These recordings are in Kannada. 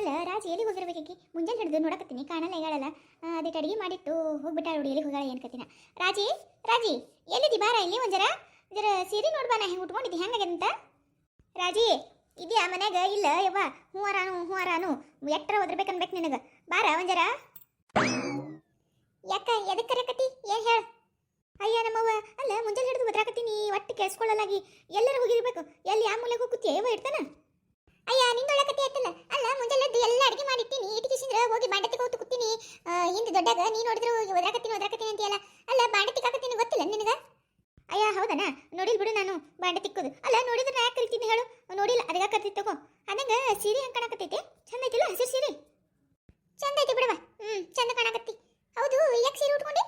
ಅಲ್ಲ ರಾಜು ಎಲ್ಲಿ ಹೋಗಿರ್ಬೇಕಿ ಮುಂಜಾನೆ ಹಿಡಿದು ನೋಡಕತ್ತೀನಿ, ಕಾಣಲ್ಲ ಹೇಳಲ್ಲ. ಅದಕ್ಕೆ ಅಡಿಗೆ ಮಾಡಿಟ್ಟು ಹೋಗ್ಬಿಟ್ಟಾಳ ನೋಡಿ ಎಲ್ಲಿ ಹೋಗಾಳ ಏನು ಕತ್ತಿನ ರಾಜಿ ರಾಜಿ ಎಲ್ಲಿದ್ದಿ ಬಾರ ಇಲ್ಲಿ ಒಂಜರ? ಜರ ಸೀರೆ ನೋಡ್ಬಾನ ಹೆಂಗೆ ಉಟ್ಕೊಂಡಿದ್ದಿ ಹೆಂಗಾಗ್ಯದಂತ ರಾಜಿ, ಇದೆಯಾ ಮನ್ಯಾಗ? ಇಲ್ಲ, ಯವ್ವ, ಹ್ಞೂ ಅರಾನು ಹ್ಞೂ ಅರಾನು. ಎಟ್ಟರ ಒದ್ರಬೇಕನ್ಬೇಕು ನಿನಗೆ. ಬಾರ, ಒಂಜರ? ಯಾಕ ಎದಕ್ಕೆ ಕರೆಕತ್ತಿ ಏನು ಹೇಳ? ಅಯ್ಯ, ನಮ್ಮವ್ವ, ಅಲ್ಲ, ಮುಂಜಾನೆ ಹಿಡಿದು ಒದ್ರಾಕತ್ತೀನಿ ಒಟ್ಟು ಕೇಳಿಸ್ಕೊಳ್ಳಲಾಗಿ ಎಲ್ಲರೂ ಹೋಗಿರ್ಬೇಕು. ಎಲ್ಲಿ ಯಾವ ಮೂಲೆಗೂ ಯವ್ವ ಇರ್ತಾನ ಅಯ್ಯ ನಿಂದೊಳ ಕತೆ ಆಯ್ತಲ್ಲ? ಅಲ್ಲ ಮುಂಜಾನೆ ಎದ್ದು ಎಲ್ಲ ಅಡಿಗೆ ಮಾಡಿಟ್ಟಿನಿ. ಇಟ್ಕಿಸಿದ್ರ ಹೋಗಿ ಬಾಂಡೆ ಹೋಗ್ತು ಕೂತೀನಿ. ಹಿಂದೆ ದೊಡ್ಡಾಗ ನೀ ನೋಡಿದ್ರು ಒದ್ರಾಕತ್ತೀನಿ ಒದ್ರಾಕತ್ತೀನಿ ಅಂತೀಯಲ್ಲ? ಅಲ್ಲ ಬಾಂಡೆ ತಿಕ್ಕಾಕತ್ತೀನಿ ಗೊತ್ತಿಲ್ಲ ನಿನಗ? ಅಯ್ಯ, ಹೌದನ? ನೋಡಿಲ್ ಬಿಡು ನಾನು ಬಾಂಡೆ ತಿಕ್ಕೋದು ಅಲ್ಲ ನೋಡಿದ್ರೆ ನಾ ಯಾಕೆ ಕರಿತೀನಿ ಹೇಳು ನೋಡಿಲ್ಲ ಅದಕ್ಕೆ ಕರ್ತಿ ತಗೋ ಅದಂಗ ಸೀರೆ ಹಂಗೆ ಕಾಣಕತ್ತೈತೆ ಚಂದ ಐತಿಲ್ಲ ಹಸಿರು ಸೀರೆ ಚಂದ ಐತಿ ಬಿಡವ ಹ್ಮ್ ಚಂದ ಕಾಣಕತ್ತಿ ಹೌದು ಯಾಕೆ ಸೀರೆ ಉಟ್ಕೊಂಡಿ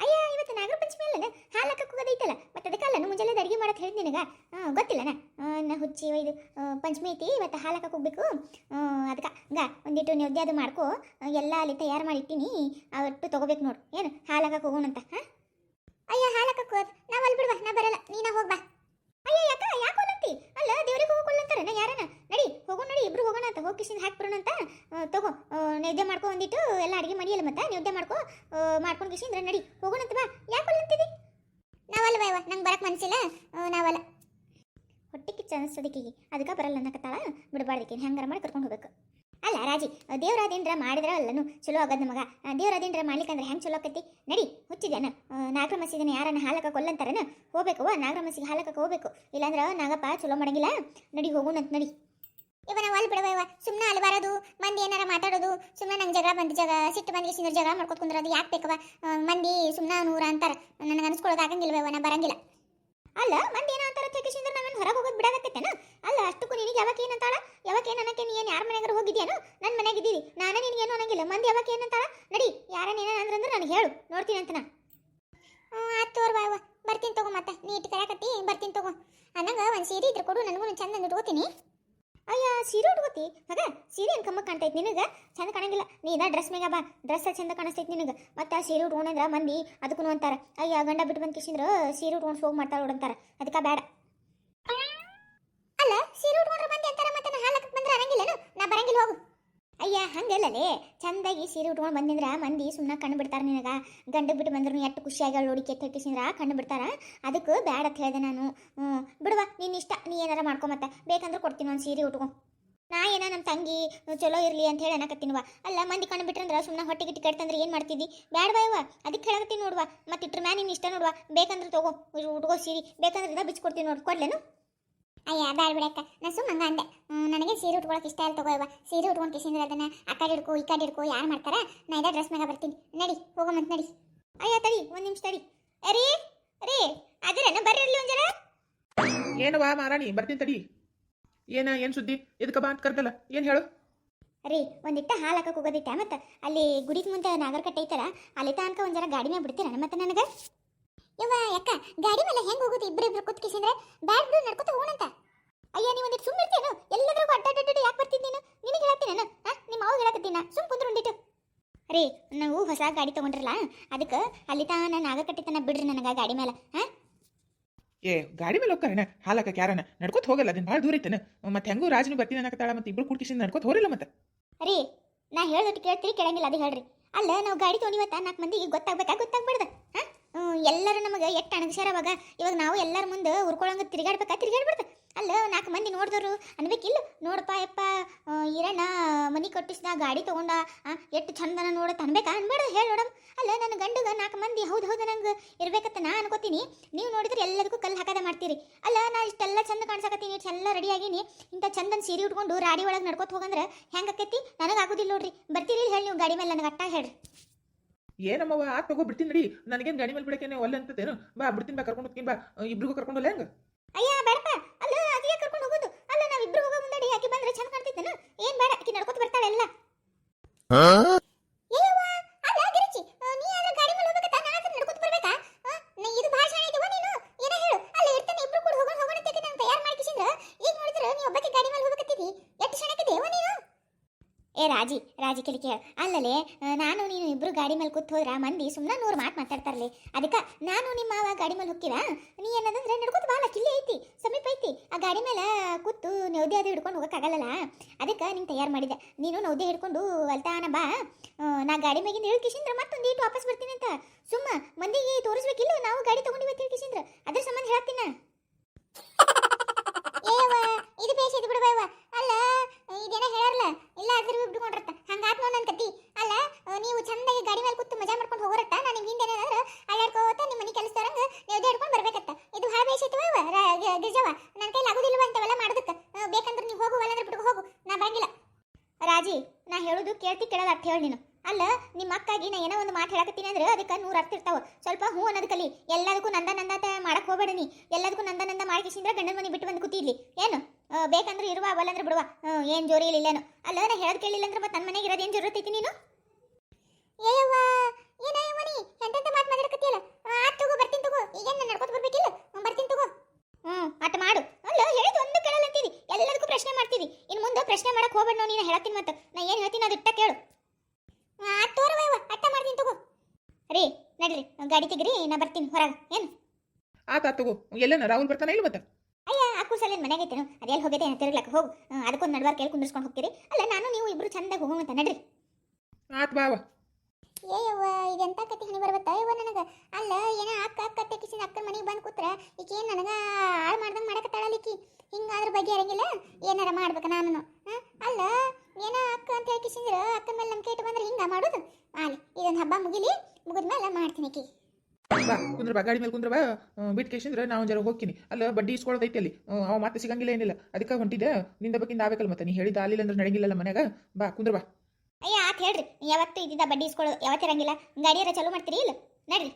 ಅಯ್ಯ ಇವತ್ತು ನಾಗರ ಪಂಚಮಿ ಅಲ್ಲನ ಹಾಲು ಹಾಕಕ್ಕೆ ಹೋಗೋದೈತಲ್ಲ ಮತ್ತೆ ಅದಕ್ಕೆ ಅಲ್ಲ ಮುಂಜಾನೆ ಅಡಿಗೆ ಮಾಡಕ್ ಹೇಳಿದ್ ನಿನಗ ಆ, ಗೊತ್ತಿಲ್ಲನ ಆ, ನಾ ಹುಚ್ಚಿ ಇದು ಆ, ಪಂಚಮಿ ಐತಿ ಇವತ್ತು ಹಾಲು ಹಾಕಕ್ಕೆ ಹೋಗ್ಬೇಕು ಅದಕ್ಕೆ ಗಾ ಒಂದಿಟ್ಟು ಆ, ಎಲ್ಲ ಅಲ್ಲಿ ತಯಾರು ಮಾಡಿ ಇಟ್ಟಿನಿ ಅವತ್ತು ತಗೋಬೇಕು ನೋಡು. ಏನು ಹಾಲಾಗಕ್ಕೆ ಹೋಗೋಣಂತ ಹಾಂ? ಅಯ್ಯ ಹಾಲು ಹಾಕಕ್ಕೆ ಹೋದ್ ನಾವು ಅಲ್ಲಿ ಬಿಡ್ವಾ ನಾ ಬರಲ್ಲ ನೀನ ಹೋಗ್ಬಾ ಅಯ್ಯ ಯಾಕ ಯಾಕೆ ಹೋಲಂತಿ? ಅಲ್ಲ ದೇವ್ರಿಗೆ ಹೋಗೋಕೊಳ್ಳಂತಾರ ನಾ ಯಾರನ? ನಡಿ ಹೋಗೋಣ ನಡಿ ಇಬ್ರು ಹೋಗೋಣ ಅಂತ ಹೋಗಿ ಕಿಶಿಂದ ಹಾಕಿ ಬರೋಣ ಅಂತ ತಗೋ ಆ, ನೈವೇದ್ಯ ಮಾಡ್ಕೊ ಒಂದಿಟ್ಟು ಎಲ್ಲ ಅಡುಗೆ ಮಾಡಿಯಲ್ಲ ಮತ್ತೆ ನೈವೇದ್ಯ ಮಾಡ್ಕೊ ಮಾಡ್ಕೊಂಡು ಕಿಶಿಂದ್ರ ನಡಿ ಹೋಗೋಣ ಅಂತ ಬಾ. ಯಾಕೆ ಹೋಲಂತಿದಿ ನಾವಲ್ಲ ಬೈವ ನಂಗೆ ಬರಕ್ ಮನಸ್ಸಿಲ್ಲ ನಾವಲ್ಲ ಹೊಟ್ಟೆ ಕಿಚ್ಚ ಅನಿಸ್ತದಕ್ಕಿಗೆ ಅದಕ್ಕೆ ಬರಲ್ಲ ಅನ್ನಕತ್ತಾಳ ಬಿಡಬಾರ್ದಕ್ಕೆ ಹೆಂಗಾರ ಮಾಡಿ ಕರ್ಕೊಂಡು ಹೋಗ್ಬೇಕು. ಅಲ್ಲ ರಾಜಿ ದೇವ್ರಾದೇನ್ರ ಮಾಡಿದ್ರ ಅಲ್ಲನು ಚಲೋ ಆಗದ ನಮಗ ದೇವ್ರಾದೇನ್ರ ಮಾಡ್ಲಿಕ್ಕಂದ್ರೆ ಹೆಂಗೆ ಚಲೋ ಆಕತಿ ನಡಿ, ಹುಚ್ಚಿದ್ಯಾನ. ನಾಗರ ಮಸೀದಿನ ಯಾರನ್ನ ಹಾಲಕ ಕೊಲ್ಲಂತಾರನ? ಹೋಗ್ಬೇಕು ನಾಗರ ಮಸೀಗೆ ಹಾಲಕ ಹೋಗ್ಬೇಕು. ಇಲ್ಲಾಂದ್ರ ನಾಗಪ್ಪ ಚಲೋ ಮಾಡಂಗಿಲ್ಲ. ನಡಿ ಹೋಗೋಣಂತ ನಡಿ. ಇವ ನಾವು ಅಲ್ಲಿ ಬಿಡವ ಸುಮ್ಮನೆ ಅಲ್ಲಿ ಬರೋದು ಮಂದಿ ಏನಾರ ಮಾತಾಡೋದು ಸುಮ್ಮನೆ ನಂಗೆ ಜಗಳ ಬಂದು ಜಗ, ಸಿಟ್ಟು ಬಂದು ಸಿಂದ್ರ ಜಗಳ ಮಾಡ್ಕೊತ ಕುಂದ್ರದು ಯಾಕೆ ಬೇಕವ ಮಂದಿ ಸುಮ್ಮನೆ ನೂರ ಅಂತಾರ. ನನಗೆ ಅನ್ಸ್ಕೊಳ್ಳೋದು ಆಗಂಗಿಲ್ವ ನಾ ಬರಂಗಿಲ್ಲ. ಅಲ್ಲ ಮಂದಿ ಏನೋ ಅಂತಾರ ತೆಗಿಸಿಂದ್ರ ನಾವೇನು ಹೊರಗೆ ಹೋಗೋದು ಬಿಡಾಗತ್ತೇನ ಅಲ್ಲ, ಅಷ್ಟಕ್ಕೂ ನಿನಗೆ ಯಾವಾಗ ಏನಂತಾಳ ಯಾವಾಗ ಏನಕ್ಕೆ ನೀ ಏನು ಯಾರ ಮನೆಗಾರ ಹೋಗಿದ್ಯಾನು? ನನ್ನ ಮನೆಗೆ ಇದ್ದೀರಿ ನಾನು ನಿನಗೆ ಏನು ಅನ್ನಂಗಿಲ್ಲ. ಮಂದಿ ಯಾವಾಗ ಏನಂತಾಳ ನಡಿ ಯಾರನ್ನ ಏನ ಅಂದ್ರೆ ನನಗೆ ಹೇಳು. ನೋಡ್ತೀನಿ ಅಂತ ನಾ. ಆತು ತೋರ್ ಬಾಯವ್ವ ಬರ್ತೀನಿ ತಗೋ ಮತ್ತೆ. ನೀ ಇಟ್ಟು ಕರೆಯಕತ್ತಿ, ಬರ್ತೀನಿ ತಗೋ. ಅನ್ನಂಗ ಒಂದು ಸೀರೆ ಇದ್ರೆ ಕೊಡು ನನಗೂ ಚಂದ ಉಟ್ಕೋತೀನಿ ಅಯ್ಯ, ಸೀರೆ ಉಟ್ಕೋತಿ ಮಗ ಸೀರೆ ಏನು ಕಮ್ಮ ಕಾಣ್ತೈತಿ ನಿನಗೆ? ಚಂದ ಕಾಣಂಗಿಲ್ಲ. ನೀ ಇದ ಡ್ರೆಸ್ ಮೇಗ ಬಾ. ಡ್ರೆಸ್ ಚಂದ ಕಾಣಿಸ್ತೈತಿ ನಿನಗೆ. ಮತ್ತೆ ಸೀರೆ ಉಟ್ಕೊಂಡ್ರ ಮಂದಿ ಅದಕ್ಕೂ ಅಂತಾರ. ಅಯ್ಯ, ಗಂಡ ಬಿಟ್ಟು ಬಂದು ಕಿಸಿಂದ್ರ ಸೀರೆ ಉಟ್ಕೊಂಡು ಹೋಗಿ ಮಾಡ್ತಾಳೆ ನೋಡಂತಾರ ಅದಕ್ಕೆ ಬೇಡ ಅಲ್ಲ ಸೀರೆ ಉಟ್ಕೊಂಡ್ರ ಮಂದಿ ಅಂತಾರ ಮತ್ತೆ ನಾ ಹಾಲಕ್ಕೆ ಬಂದ್ರೆ ಅನ್ನಂಗಿಲ್ಲನು ನಾ ಬರಂಗಿಲ್ಲ ಹೋಗು ಅಯ್ಯ, ಹಂಗಲ್ಲಲೇ? ಚಂದಾಗಿ ಸೀರೆ ಉಟ್ಕೊಂಡು ಬಂದಿಂದ್ರ, ಮಂದಿ ಸುಮ್ಮನೆ ಕಣ್ಣು ಬಿಡ್ತಾರೆ ನಿನಗ. ಗಂಡು ಬಿಟ್ಟು ಬಂದ್ರು ಎಷ್ಟು ಖುಷಿಯಾಗಿ ನೋಡಿ, ಕೆತ್ತ ಇಟ್ಟಿಸಿದ್ರ ಕಣ್ಣು ಬಿಡ್ತಾರ. ಅದಕ್ಕೆ ಬ್ಯಾಡ ಅಂತ ಹೇಳಿದೆ ನಾನು. ಹ್ಞೂ ಬಿಡುವ ನಿನ್ನ ಇಷ್ಟ, ನೀ ಏನಾರ ಮಾಡ್ಕೊ ಮತ್ತೆ. ಬೇಕಂದ್ರೆ ಕೊಡ್ತೀನಿ ಒಂದು ಸೀರೆ ಉಟ್ಕೊ. ನಾ ಏನ ನಮ್ಮ ತಂಗಿ ಚಲೋ ಇರಲಿ ಅಂತ ಹೇಳಿ ಅನ್ನಕತ್ತೀನಿವ ಅಲ್ಲ, ಮಂದಿ ಕಣ್ಣು ಬಿಟ್ರಂದ್ರೆ ಸುಮ್ಮನೆ ಹೊಟ್ಟೆ ಗಿಟ್ಟಿ ಕಟ್ತಂದ್ರೆ ಏನು ಮಾಡ್ತಿದ್ದಿ? ಬ್ಯಾಡ್ವಾ ಬಾಯವ್ವ ಅದಕ್ಕೆ ಹೇಳಕತ್ತೀನಿ ನೋಡುವ ಮತ್ತೆ ಇಟ್ರ ಮ್ಯಾ ನಿನ್ನ ಇಷ್ಟ ನೋಡುವ ಬೇಕಂದ್ರೆ ತಗೋ ಉಟ್ಕೋ ಸೀರೆ. ಬೇಕಂದ್ರೆ ಇದ ಬಿಚ್ಕೊಡ್ತೀನಿ ನೋಡು. ಕೊಡ್ಲೇನು? ಅಯ್ಯ, ಬ್ಯಾಡ ಬಿಡಕ್ಕ ನಾ ಸುಮ್ಮನೆ ಅಂದೆ. ನನಗೆ ಸೀರೆ ಉಟ್ಕೊಳಕ್ಕೆ ಇಷ್ಟ ಇಲ್ಲ ತಗೋ ಇವ ಸೀರೆ ಉಟ್ಕೊಂಡು ಕಿಸಿಂದ್ರೆ ಅದನ್ನ ಆ ಕಡೆ ಹಿಡ್ಕೋ ಈ ಕಡೆ ಹಿಡ್ಕೋ ಯಾರು ಮಾಡ್ತಾರ? ನಾ ಇದ ಡ್ರೆಸ್ ಮ್ಯಾಗ ಬರ್ತೀನಿ. ನಡಿ ಹೋಗಮಂತ ನಡಿ. ಅಯ್ಯ ತಡಿ ಒಂದು ನಿಮಿಷ ತಡಿ. ರೀ ರೀ ಅದರನ್ನ ಬರ್ರಿ ಇರ್ಲಿ ಏನು ಏನವಾ ಮಾರಾಣಿ ಬರ್ತೀನಿ ತಡಿ. ಏನ ಏನ್ ಸುದ್ದಿ? ಇದಕ್ಕೆ ಬಾ ಅಂತ ಕರ್ದಲ್ಲ ಏನ್ ಹೇಳು? ರೀ ಒಂದಿಟ್ಟ ಹಾಲು ಹಾಕಕ್ಕೆ ಹೋಗೋದಿಟ್ಟ ಮತ್ತೆ? ಅಲ್ಲಿ ಗುಡಿಗೆ ಮುಂದೆ ನಾಗರಕಟ್ಟೆ ಐತಲ್ಲ ಅಲ್ಲಿ ತನಕ ಒಂದ್ ಜರ ಗಾಡಿ ಮೇಲೆ ಬಿಡ್ತೀರ ಮತ್ತೆ ನನಗೆ? ಯವ್ವ ಯಾಕ? ಗಾಡಿ ಮೇಲೆ ಹೆಂಗ್ ಹೋಗೋದು ಇಬ್ಬರು ಇಬ್ಬರು ಕುತ್ಕಿಸಿದ್ರೆ ಬ್ಯಾಡ್ ಬಿಡು ನಡ್ಕೊತ ಹೋಗಣಂತ. ಅಯ್ಯ ನೀವು ಒಂದಿಟ್ಟು ಸುಮ್ಮನೆ ಇರ್ತೇನು ಎಲ್ಲದ್ರಿಗೂ ಅಡ್ಡಾಡ್ಡ ಯಾಕೆ ಬರ್ತೀನಿ ನೀನು? ನಿನಗೆ ಹೇಳತ್ತೀನಿ ನಾನು? ಆ ನಿಮ್ಮ ಅವಾಗ ಹೇಳಕತ್ತೀನಿ? ಸುಮ್ಮ ಸುಮ್ ಕುಂದ್ರು ಒಂದಿಟ್ಟು ರೀ ನಾವು ಹೊಸ ಗಾಡಿ ತಗೊಂಡ್ರಲ್ಲ? ಅದಕ್ಕೆ ಅಲ್ಲಿ ತಾನ ನಾಗಕಟ್ಟಿತನ ಬಿಡ್ರಿ ನನಗೆ ಗಾಡಿ ಮೇಲೆ ಹಾಂ ಏ ಗಾಡಿ ಮೇಲೆ ಹೋಗ್ತಾರೇನ ಹಾಲಕ್ಕ ಯಾರನ? ನಡ್ಕೋತ ಹೋಗಲ್ಲ ಅದನ್ನ ಭಾಳ ದೂರ ಐತೇನ? ಮತ್ತೆ ಹೆಂಗೂ ರಾಜನು ಬರ್ತೀನಿ ಅನ್ನಕತ್ತಾಳ ಮತ್ತೆ ಇಬ್ರು ಕುಡ್ಕಿಸಿಂದ ನಡ್ಕೋತ ಹೋರಿಲ್ಲ ಮತ್ತೆ? ರೀ ನಾ ಹೇಳ್ದಟ್ಟು ಕೇಳ್ತೀರಿ ಕೇಳಂಗಿಲ್ಲ ಅದು ಹೇಳ್ರಿ. ಅಲ್ಲ ನಾವು ಗಾಡಿ ತೊಗೊಂಡಿವತ್ತ ನಾಲ್ಕು ಮಂದಿಗೆ ಗೊತ್ತಾಗ್ಬೇಕಾ? ಗೊತ್ತಾಗ್ಬಾರ್ದ? ಹಾಂ ಎಲ್ಲರೂ ನಮಗೆ ಎಷ್ಟು ಅಣಗಿಸ್ಯಾರ ಅವಾಗ. ಇವಾಗ ನಾವು ಎಲ್ಲರ ಮುಂದೆ ಉರ್ಕೊಳಂಗೆ ತಿರುಗಾಡ್ಬೇಕಾ? ತಿರುಗಾಡ್ಬಾರ್ದ ಅಲ್ಲ ನಾಲ್ಕು ಮಂದಿ ನೋಡಿದವರು ಅನ್ಬೇಕಿಲ್ಲ. ನೋಡಪ್ಪ, ಯಪ್ಪ ಇರಣ್ಣ ಮನೆ ಕಟ್ಟಿಸ್ದ ಗಾಡಿ ತೊಗೊಂಡ ಎಷ್ಟು ಚಂದನ ನೋಡ ಅನ್ಬೇಕಾ ಅನ್ಬೇಡ, ಹೇಳಿ ನೋಡಮ್. ಅಲ್ಲ, ನನ್ನ ಗಂಡಗ ನಾಲ್ಕು ಮಂದಿ ಹೌದು ಹೌದು ನಂಗೆ ಇರ್ಬೇಕಂತ ನಾ ಅನ್ಕೋತೀನಿ. ನೀವು ನೋಡಿದ್ರೆ ಎಲ್ಲದಕ್ಕೂ ಕಲ್ಲು ಹಾಕದ ಮಾಡ್ತೀರಿ. ಅಲ್ಲ, ನಾ ಇಷ್ಟೆಲ್ಲ ಚಂದ ಕಾಣಿಸಕತ್ತೀನಿ, ಇಷ್ಟು ಎಲ್ಲ ರೆಡಿ ಆಗೀನಿ. ಇಂಥ ಚಂದನ ಸೀರೆ ಉಟ್ಕೊಂಡು ರಾಡಿ ಒಳಗೆ ನಡ್ಕೋತ ಹೋಗಂದ್ರೆ ಹೆಂಗೆ ಆಕೈತಿ? ನನಗೆ ಆಗೋದಿಲ್ಲ ನೋಡ್ರಿ. ಬರ್ತೀರಿ ಹೇಳಿ ನೀವು ಗಾಡಿ ಮೇಲೆ ನನಗೆ ಅಟ್ಟ ಹೇಳ್ರಿ. ಏನಮ್ಮವ ಆತ್ ತಗೋ ಬಿಡ್ತೀನಿ ನಡಿ. ನನಗೇನು ಗಾಡಿ ಮೇಲೆ ಬಿಡಕ್ಕೆ ಒಲ್ಲೆ ಅಂತದೇನು ಬಾ ಬಿಡ್ತೀನಿ ಬಾ ಕರ್ಕೊಂಡು ಹೋಗ್ತೀನಿ ಬಾ. ಇಬ್ರಿಗೂ ಕರ್ಕೊಂಡು ಹೋಗ್ಲ ಹೆಂಗ? ಅಯ್ಯ ಬೇಡಪ್ಪ. ಅಲ್ಲ ಅದೇ ಕರ್ಕೊಂಡು ಹೋಗೋದು. ಅಲ್ಲ ನಾವಿಬ್ರು ಹೋಗೋ ಮುಂದೆ ಆಕಿ ಬಂದ್ರೆ ಚಂದ ಕಾಣ್ತೈತೇನು ಏನ್ ಬೇಡ ಆಕಿ ನಡ್ಕೊತ ಬರ್ತಾಳೆ ಎಲ್ಲ ಏಯವ್ವ, ಅಲ್ಲ ಗಿರಿಜಿ, ಆ, ನೀ ಆದ್ರೆ ಗಾಡಿ ಮೇಲೆ ಹೋಗ್ಬೇಕಾ? ನಾ ಆದ್ರೆ ನಡ್ಕೋತ ಬರ್ಬೇಕಾ? ಆ, ನೀ ಇದು ಭಾಳ ಶಾಣೆ ಇದೀವ ನೀನು? ಏನ ಹೇಳು? ಅಲ್ಲ ಇರ್ತಾನೆ ಇಬ್ರು ಕೂಡ ಹೋಗೋಣ ಹೋಗೋಣ ಅಂತ ನಾನು ತಯಾರು ಮಾಡ್ಕಿಸಿಂದ್ರ ಈಗ ನೋಡಿದ್ರೆ ನೀ ಒಬ್ಬಾಕಿ ಗಾಡಿ ಮೇಲೆ ಹೋಗ್ಬೇಕತ್ತೀರಿ ಎಷ್ಟು ಶಾಣೆ ಇದೀವ ನೀನು ಏ ರಾಜಿ ರಾಜಿ ಕೇಳಿ ಕೇಳ. ಅಲ್ಲಲೇ ನಾನು ನೀನು ಇಬ್ರು ಗಾಡಿ ಮೇಲೆ ಕೂತ್ ಹೋದ್ರ ಮಂದಿ ಸುಮ್ಮನೆ ನೂರು ಮಾತು ಮಾತಾಡ್ತಾರಲ್ಲಿ ಅದಕ್ಕೆ ನಾನು ನಿಮ್ಮ ಮಾವ ಗಾಡಿ ಮೇಲೆ ಹೋಗ್ತೀರಾ? ನೀ ಏನಂದ್ರೆ ನಡ್ಕೋತ ಬಾಲ ಕಿಲ್ಲಿ ಐತಿ, ಸಮೀಪ ಐತಿ. ಆ ಗಾಡಿ ಮೇಲೆ ಕೂತು ನೌದೆ ಅದು ಹಿಡ್ಕೊಂಡು ಹೋಗೋಕ್ಕಾಗಲ್ಲಲ್ಲ ಅದಕ್ಕೆ ನಿಂಗೆ ತಯಾರು ಮಾಡಿದೆ. ನೀನು ನೌದೆ ಹಿಡ್ಕೊಂಡು ಅಲ್ತಾನ ಬಾ. ನಾ ಗಾಡಿ ಮ್ಯಾಗಿಂದ ಕಿಶಿಂದ್ರ, ಮತ್ತೊಂದು ಏಟು ವಾಪಸ್ ಬರ್ತೀನಿ ಅಂತ. ಸುಮ್ಮ, ಮಂದಿಗೆ ತೋರಿಸ್ಬೇಕಿಲ್ಲ ನಾವು ಗಾಡಿ ತಗೊಂಡಿವಿ ಅಂತ ಕಿಶಿಂದ್ರ. ಅದ್ರ ಸಂಬಂಧ ಹೇಳ್ತೀನ ಇದು ಬೇಷ್ ಇದು ಬಿಡುವ ಅಲ್ಲ, ಇದೇನ ಹೇಳಲ್ಲ ಇಲ್ಲ ಅದ್ರ ಬಿಟ್ಕೊಂಡಿರತ್ತ. ಹಂಗಾತ್ ನೋಡ್ ನನ್ನ ಕತ್ತಿ ಅಲ್ಲ, ನೀವು ಚಂದಾಗಿ ಗಾಡಿ ಮೇಲೆ ಕೂತು ಮಜಾ ಮಾಡ್ಕೊಂಡು ಹೋಗೋರತ್ತ? ನಾನು ನಿಮ್ಗೆ ಹಿಂದೆ ಏನಾದ್ರು ಅಳ್ಳಾಡ್ಕೋತ ನಿಮ್ಮ ಮನೆ ಕೆಲಸದವ್ರಂಗ ನೀವು ಹಿಡ್ಕೊಂಡು ಬರ್ಬೇಕತ್ತ. ಇದು ಭಾಳ ಬೇಷ ವ ಗಿರ್ಜವ? ನನ್ನ ಕೈಲಿ ಆಗುದಿಲ್ವ ಅಂತವೆಲ್ಲ ಮಾಡೋದಕ್ಕೆ? ಬೇಕಂದ್ರೆ ನೀವು ಹೋಗು, ಅಲ್ಲಂದ್ರೆ ಬಿಟ್ಟು ಹೋಗು. ನಾ ಬರಂಗಿಲ್ಲ. ರಾಜಿ, ನಾ ಹೇಳುದು ಕೇಳ್ತಿ ಕೇಳಲ್ಲ ಅಂತ ಹೇಳಿ ನೀನು. ಅಲ್ಲ ನಿಮ್ಮ ಅಕ್ಕಾಗಿ ನಾ ಏನೋ ಒಂದು ಮಾತು ಹೇಳಕತ್ತೀನಿ ಅಂದ್ರೆ ಅದಕ್ಕೆ ನೂರು ಅರ್ಥ ಇರ್ತಾವ. ಸ್ವಲ್ಪ ಹೂ ಅನ್ನೋದು ಕಲಿ. ಎಲ್ಲದಕ್ಕೂ ನಂದ ನಂದ ಮಾಡಕ್ಕೆ ಹೋಗಬೇಡ ನೀ. ಎಲ್ಲದಕ್ಕೂ ನಂದ ನಂದ ಮಾಡ್ಕಿಸಿಂದ್ರೆ ಗಂಡನ ಮನೆ ಬಿಟ್ಟು ಬಂದು ಕೂತಿದ್ಲಿ. ಏನು? ಬೇಕಂದ್ರೆ ಇರುವ ಅವಲ್ಲಂದ್ರೆ ಬಿಡುವ. ಏನು ಜೋರಿ ಇಲ್ಲೇನು. ಅಲ್ಲ ನಾನು ಹೇಳದ್ ಕೇಳಿಲ್ಲ ಅಂದ್ರೆ ಮತ್ತೆ ನನ್ನ ಮನೆಗೆ ಇರೋದು ಏನು ಜरूರತ್ ಐತಿ ನೀನು? ಏಯವ್ವ ಏನಯ್ಯವ್ವ ನೀ? ಎಂತೆಂತ ಮಾತು ಮಾತಾಡಕತ್ತಿಯಲ್ಲ? ಆತ್ ತಗೋ, ಬರ್ತೀನಿ ತಗೋ. ಈಗೇನು ನಾನು ನಡ್ಕೊತ ಬರ್ಬೇಕಿಲ್ಲ? ಬರ್ತೀನಿ ತಗೋ. ಹ್ಮ್ ಆಟ ಮಾಡು. ಅಲ್ಲ, ಹೇಳಿದ್ ಒಂದು ಕೇಳಲ್ಲ ಅಂತೀರಿ. ಎಲ್ಲದಕ್ಕೂ ಪ್ರಶ್ನೆ ಮಾಡ್ತೀವಿ ಇನ್ನು ಮುಂದೆ ಪ್ರಶ್ನೆ ಮಾಡಕ್ ಹೋಗ್ಬೇಡ ನೋಡಿ ನೀನು ಹೇಳ್ತೀನಿ ಮತ್ತೆ ನಾ ಏನು ಹೇಳ್ತೀನಿ ಅದು ಇಟ್ಟ ಕೇಳು. ಆತ್ ತೋರವಯ್ಯವ್ವ ಅಟ್ಟ ಮಾಡ್ತೀನಿ ತಗೋ. ರೀ, ನಡ್ರಿ ಗಾಡಿ ತೆಗ್ರಿ, ನಾ ಬರ್ತೀನಿ, ಹೊರಗೆ. ಏನು? ಆತ ತಗೋ. ಎಲ್ಲನ, ರಾಹುಲ್ ಬರ್ತಾನೆ ಇಲ್ಲ ಮತ್ತೆ? ಕೂಸಲ್ಲಿ ಮನೆಗೆ ಐತೇನು ಅದೆಲ್ಲಿ ಹೋಗೈತೆ ತಿರುಗ್ಲಕ್ಕ ಹೋಗು. ಅದಕ್ಕೊಂದು ನಡ್ವಾರ್ ಕೇಳಿ ಕುಂದಿರ್ಸ್ಕೊಂಡು ಹೋಗ್ತೀರಿ. ಅಲ್ಲ ನಾನು ನೀವು ಇಬ್ರು ಚಂದಾಗಿ ಹೋಗೋಂತ ನಡ್ರಿ. ಆತ್ ಬಾವ. ಏಯವ್ವ ಇದೆಂತ ಕತೆ ಹಣಿ ಬರ್ಬತ್ತ ಯವ್ವ ನನಗೆ. ಅಲ್ಲ ಏನ ಅಕ್ಕ ಅಕ್ಕ ತೆಗಿಸಿದ ಅಕ್ಕನ ಮನೆಗೆ ಬಂದು ಕೂತ್ರ ಈಕೆ ಏನು ನನಗ ಹಾಳು ಮಾಡ್ದಂಗೆ ಮಾಡಕತ್ತಾಳಲ್ಲ ಈಕಿ? ಹಿಂಗಾದ್ರ ಬಗ್ಗೆ ಇರಂಗಿಲ್ಲ ಏನಾರ ಮಾಡ್ಬೇಕ ನಾನು? ಅಲ್ಲ ಏನ ಅಕ್ಕ ಅಂತ ಹೇಳ್ಕಿಸಿದ್ರ ಅಕ್ಕನ ಮೇಲೆ ನಂಬಿಕೆ ಇಟ್ಟು ಬಂದ್ರೆ ಹಿಂಗ ಮಾಡೋದು? ಆಲಿ ಇದೊಂದು ಹಬ್ಬ ಮುಗಿಲಿ ಮುಗಿದ್ಮೇಲೆ ಮಾಡ್ತೀನಿ ಈಕಿ. ಬಾ ಕುಂದ್ರ ಬಾ ಗಾಡಿ ಮೇಲೆ ಕುಂದ್ರ ಬಾ. ಬಿಟ್ಟು ನಾವು ಜರ ಹೋಗ್ತೀನಿ. ಅಲ್ಲ ಬಡ್ಡಿ ಇಸ್ಕೊಳ್ಳೋದೈತಿ ಅಲ್ಲಿ. ಅವ ಮತ್ತೆ ಸಿಗಂಗಿಲ್ಲ ಏನಿಲ್ಲ. ಅದಕ್ಕೆ ಹೊಂಟಿದ್ದೆ. ನಿಂದ ಬಗ್ಗೆ ಆಗಬೇಕಲ್ಲ ಮತ್ತೆ. ನೀ ಹೇಳಿದ ಆಲಿಲ್ಲ ಅಂದ್ರೆ ನಡೆಯಂಗಿಲ್ಲಲ್ಲ ಮನ್ಯಾಗ. ಬಾ ಕುಂದ್ರ ಬಾ. ಅಯ್ಯ ಆತ್ ಹೇಳ್ರಿ. ಯಾವತ್ತೂ ಇದ್ದಿದ್ದ ಬಡ್ಡಿ ಇಸ್ಕೊಳ್ಳೋದು ಯಾವತ್ತಿರಂಗಿಲ್ಲ ಗಾಡಿಯಾರ ಚಲೋ ಮಾಡ್ತೀರಿ ಇಲ್ಲ? ನಡ್ರಿ.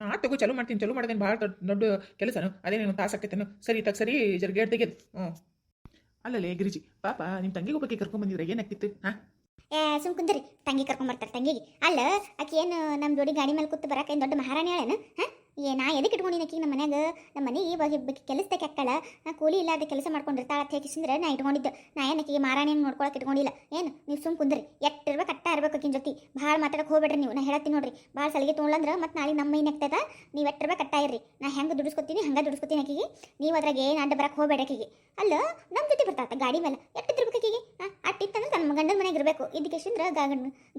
ಆ ತಗೋ ಚಲೋ ಮಾಡ್ತೀನಿ. ಚಲೋ ಮಾಡೋದೇನು ಭಾಳ ದೊಡ್ಡ ದೊಡ್ಡ ಕೆಲಸನು. ಅದೇನೇನು ತಾಸು ಆಕೈತೇನು ಸರಿ ತಗ ಸರಿ ಜರ ಗೇಟ್ ತೆಗೆದು ಹ್ಞೂ ಅಲ್ಲಲ್ಲೇ ಗಿರಿಜಿ. ಪಾಪ ನಿಮ್ಮ ತಂಗಿಗೆ ಒಬ್ಬಕ್ಕೆ ಕರ್ಕೊಂಡ್ ಬಂದಿದ್ರೆ ಏನಾಗ್ತಿತ್ತು? ಹಾಂ? ಏ, ಸುಮ್ ಕುಂದ್ರಿ. ತಂಗಿ ಕರ್ಕೊಂಡ್ ಬರ್ತಾರೆ ತಂಗಿಗೆ. ಅಲ್ಲ, ಆಕಿ ಏನು ನಮ್ಮ ಜೋಡಿ ಗಾಡಿ ಮೇಲೆ ಕೂತು ಬರಕ್ಕೆ ದೊಡ್ಡ ಮಹಾರಾಣಿ ಹೇಳೇನು ಹಾಂ? ಏ, ನಾ ಎದಕ್ಕೆ ಇಟ್ಕೊಂಡಿನ ನಮ್ಮ ಮನ್ಯಾಗ ನಮ್ಮ ಮನೆಗೆ ಬಗ್ಗೆ ಕೆಲಸದಕ್ಕೆ ಹಾಕ್ತಾಳ ನಾ ಕೂಲಿ ಇಲ್ಲದ ಕೆಲಸ ಮಾಡ್ಕೊಂಡಿರ್ತಾಳ ಅಂತ ಹೇಗಿಸಿದ್ರೆ ನಾ ಇಟ್ಕೊಂಡಿದ್ದೆ. ನಾ ಏನು ಆಕಿಗೆ ಮಾರಾಣಿಯನ್ನು ನೋಡ್ಕೊಳಕ್ಕೆ ಇಟ್ಕೊಂಡಿಲ್ಲ? ಏನು, ನೀವು ಸುಮ್ ಕುಂದ್ರಿ. ಎಟ್ಟು ಇರ್ಬೇಕು ಅಟ್ಟ ಇರ್ಬೇಕು ಆಕಿನ ಜೊತೆ. ಭಾಳ ಮಾತಾಡಕ್ಕೆ ಹೋಗ್ಬೇಡ್ರಿ ನೀವು. ನಾ ಹೇಳ್ತೀನಿ ನೋಡ್ರಿ. ಭಾಳ ಸಲಿಗೆ ತೊಗೊಂಡ್ಲಂದ್ರೆ ಮತ್ತೆ ನಾಳೆ ನಮ್ಮ ಮೈನ್ ಆಗ್ತದ. ನೀವು ಎಟ್ಟು ಇರ್ಬೇಕು ಅಟ್ಟ ಇರ್ರಿ. ನಾ ಹೆಂಗೆ ದುಡಿಸ್ಕೊತೀನಿ, ಹಂಗೆ ದುಡಿಸ್ಕೊತೀನಿ ಆಕಿಗೆ ನೀವು ಅದ್ರಾಗ ಏನು ಅಡ್ಡ ಬರಕ್ಕೆ ಹೋಗ್ಬೇಡ ಆಕಿಗೆ ಅಲ್ಲ ನಮ್ಮ ಜೊತೆ ಬರ್ತಾತ ಗಾಡಿ ಮೇಲೆ ಎಟ್ಟು ತಿರ್ಬೇಕು ಆಕಿಗೆ ಅಟ್ಟಿತ್ತಂದ್ರೆ ತನ್ನ ಗಂಡನ ಮನೆಗೆ ಇರಬೇಕು. ಇದಕ್ಕೆಷ್ಟಂದ್ರೆ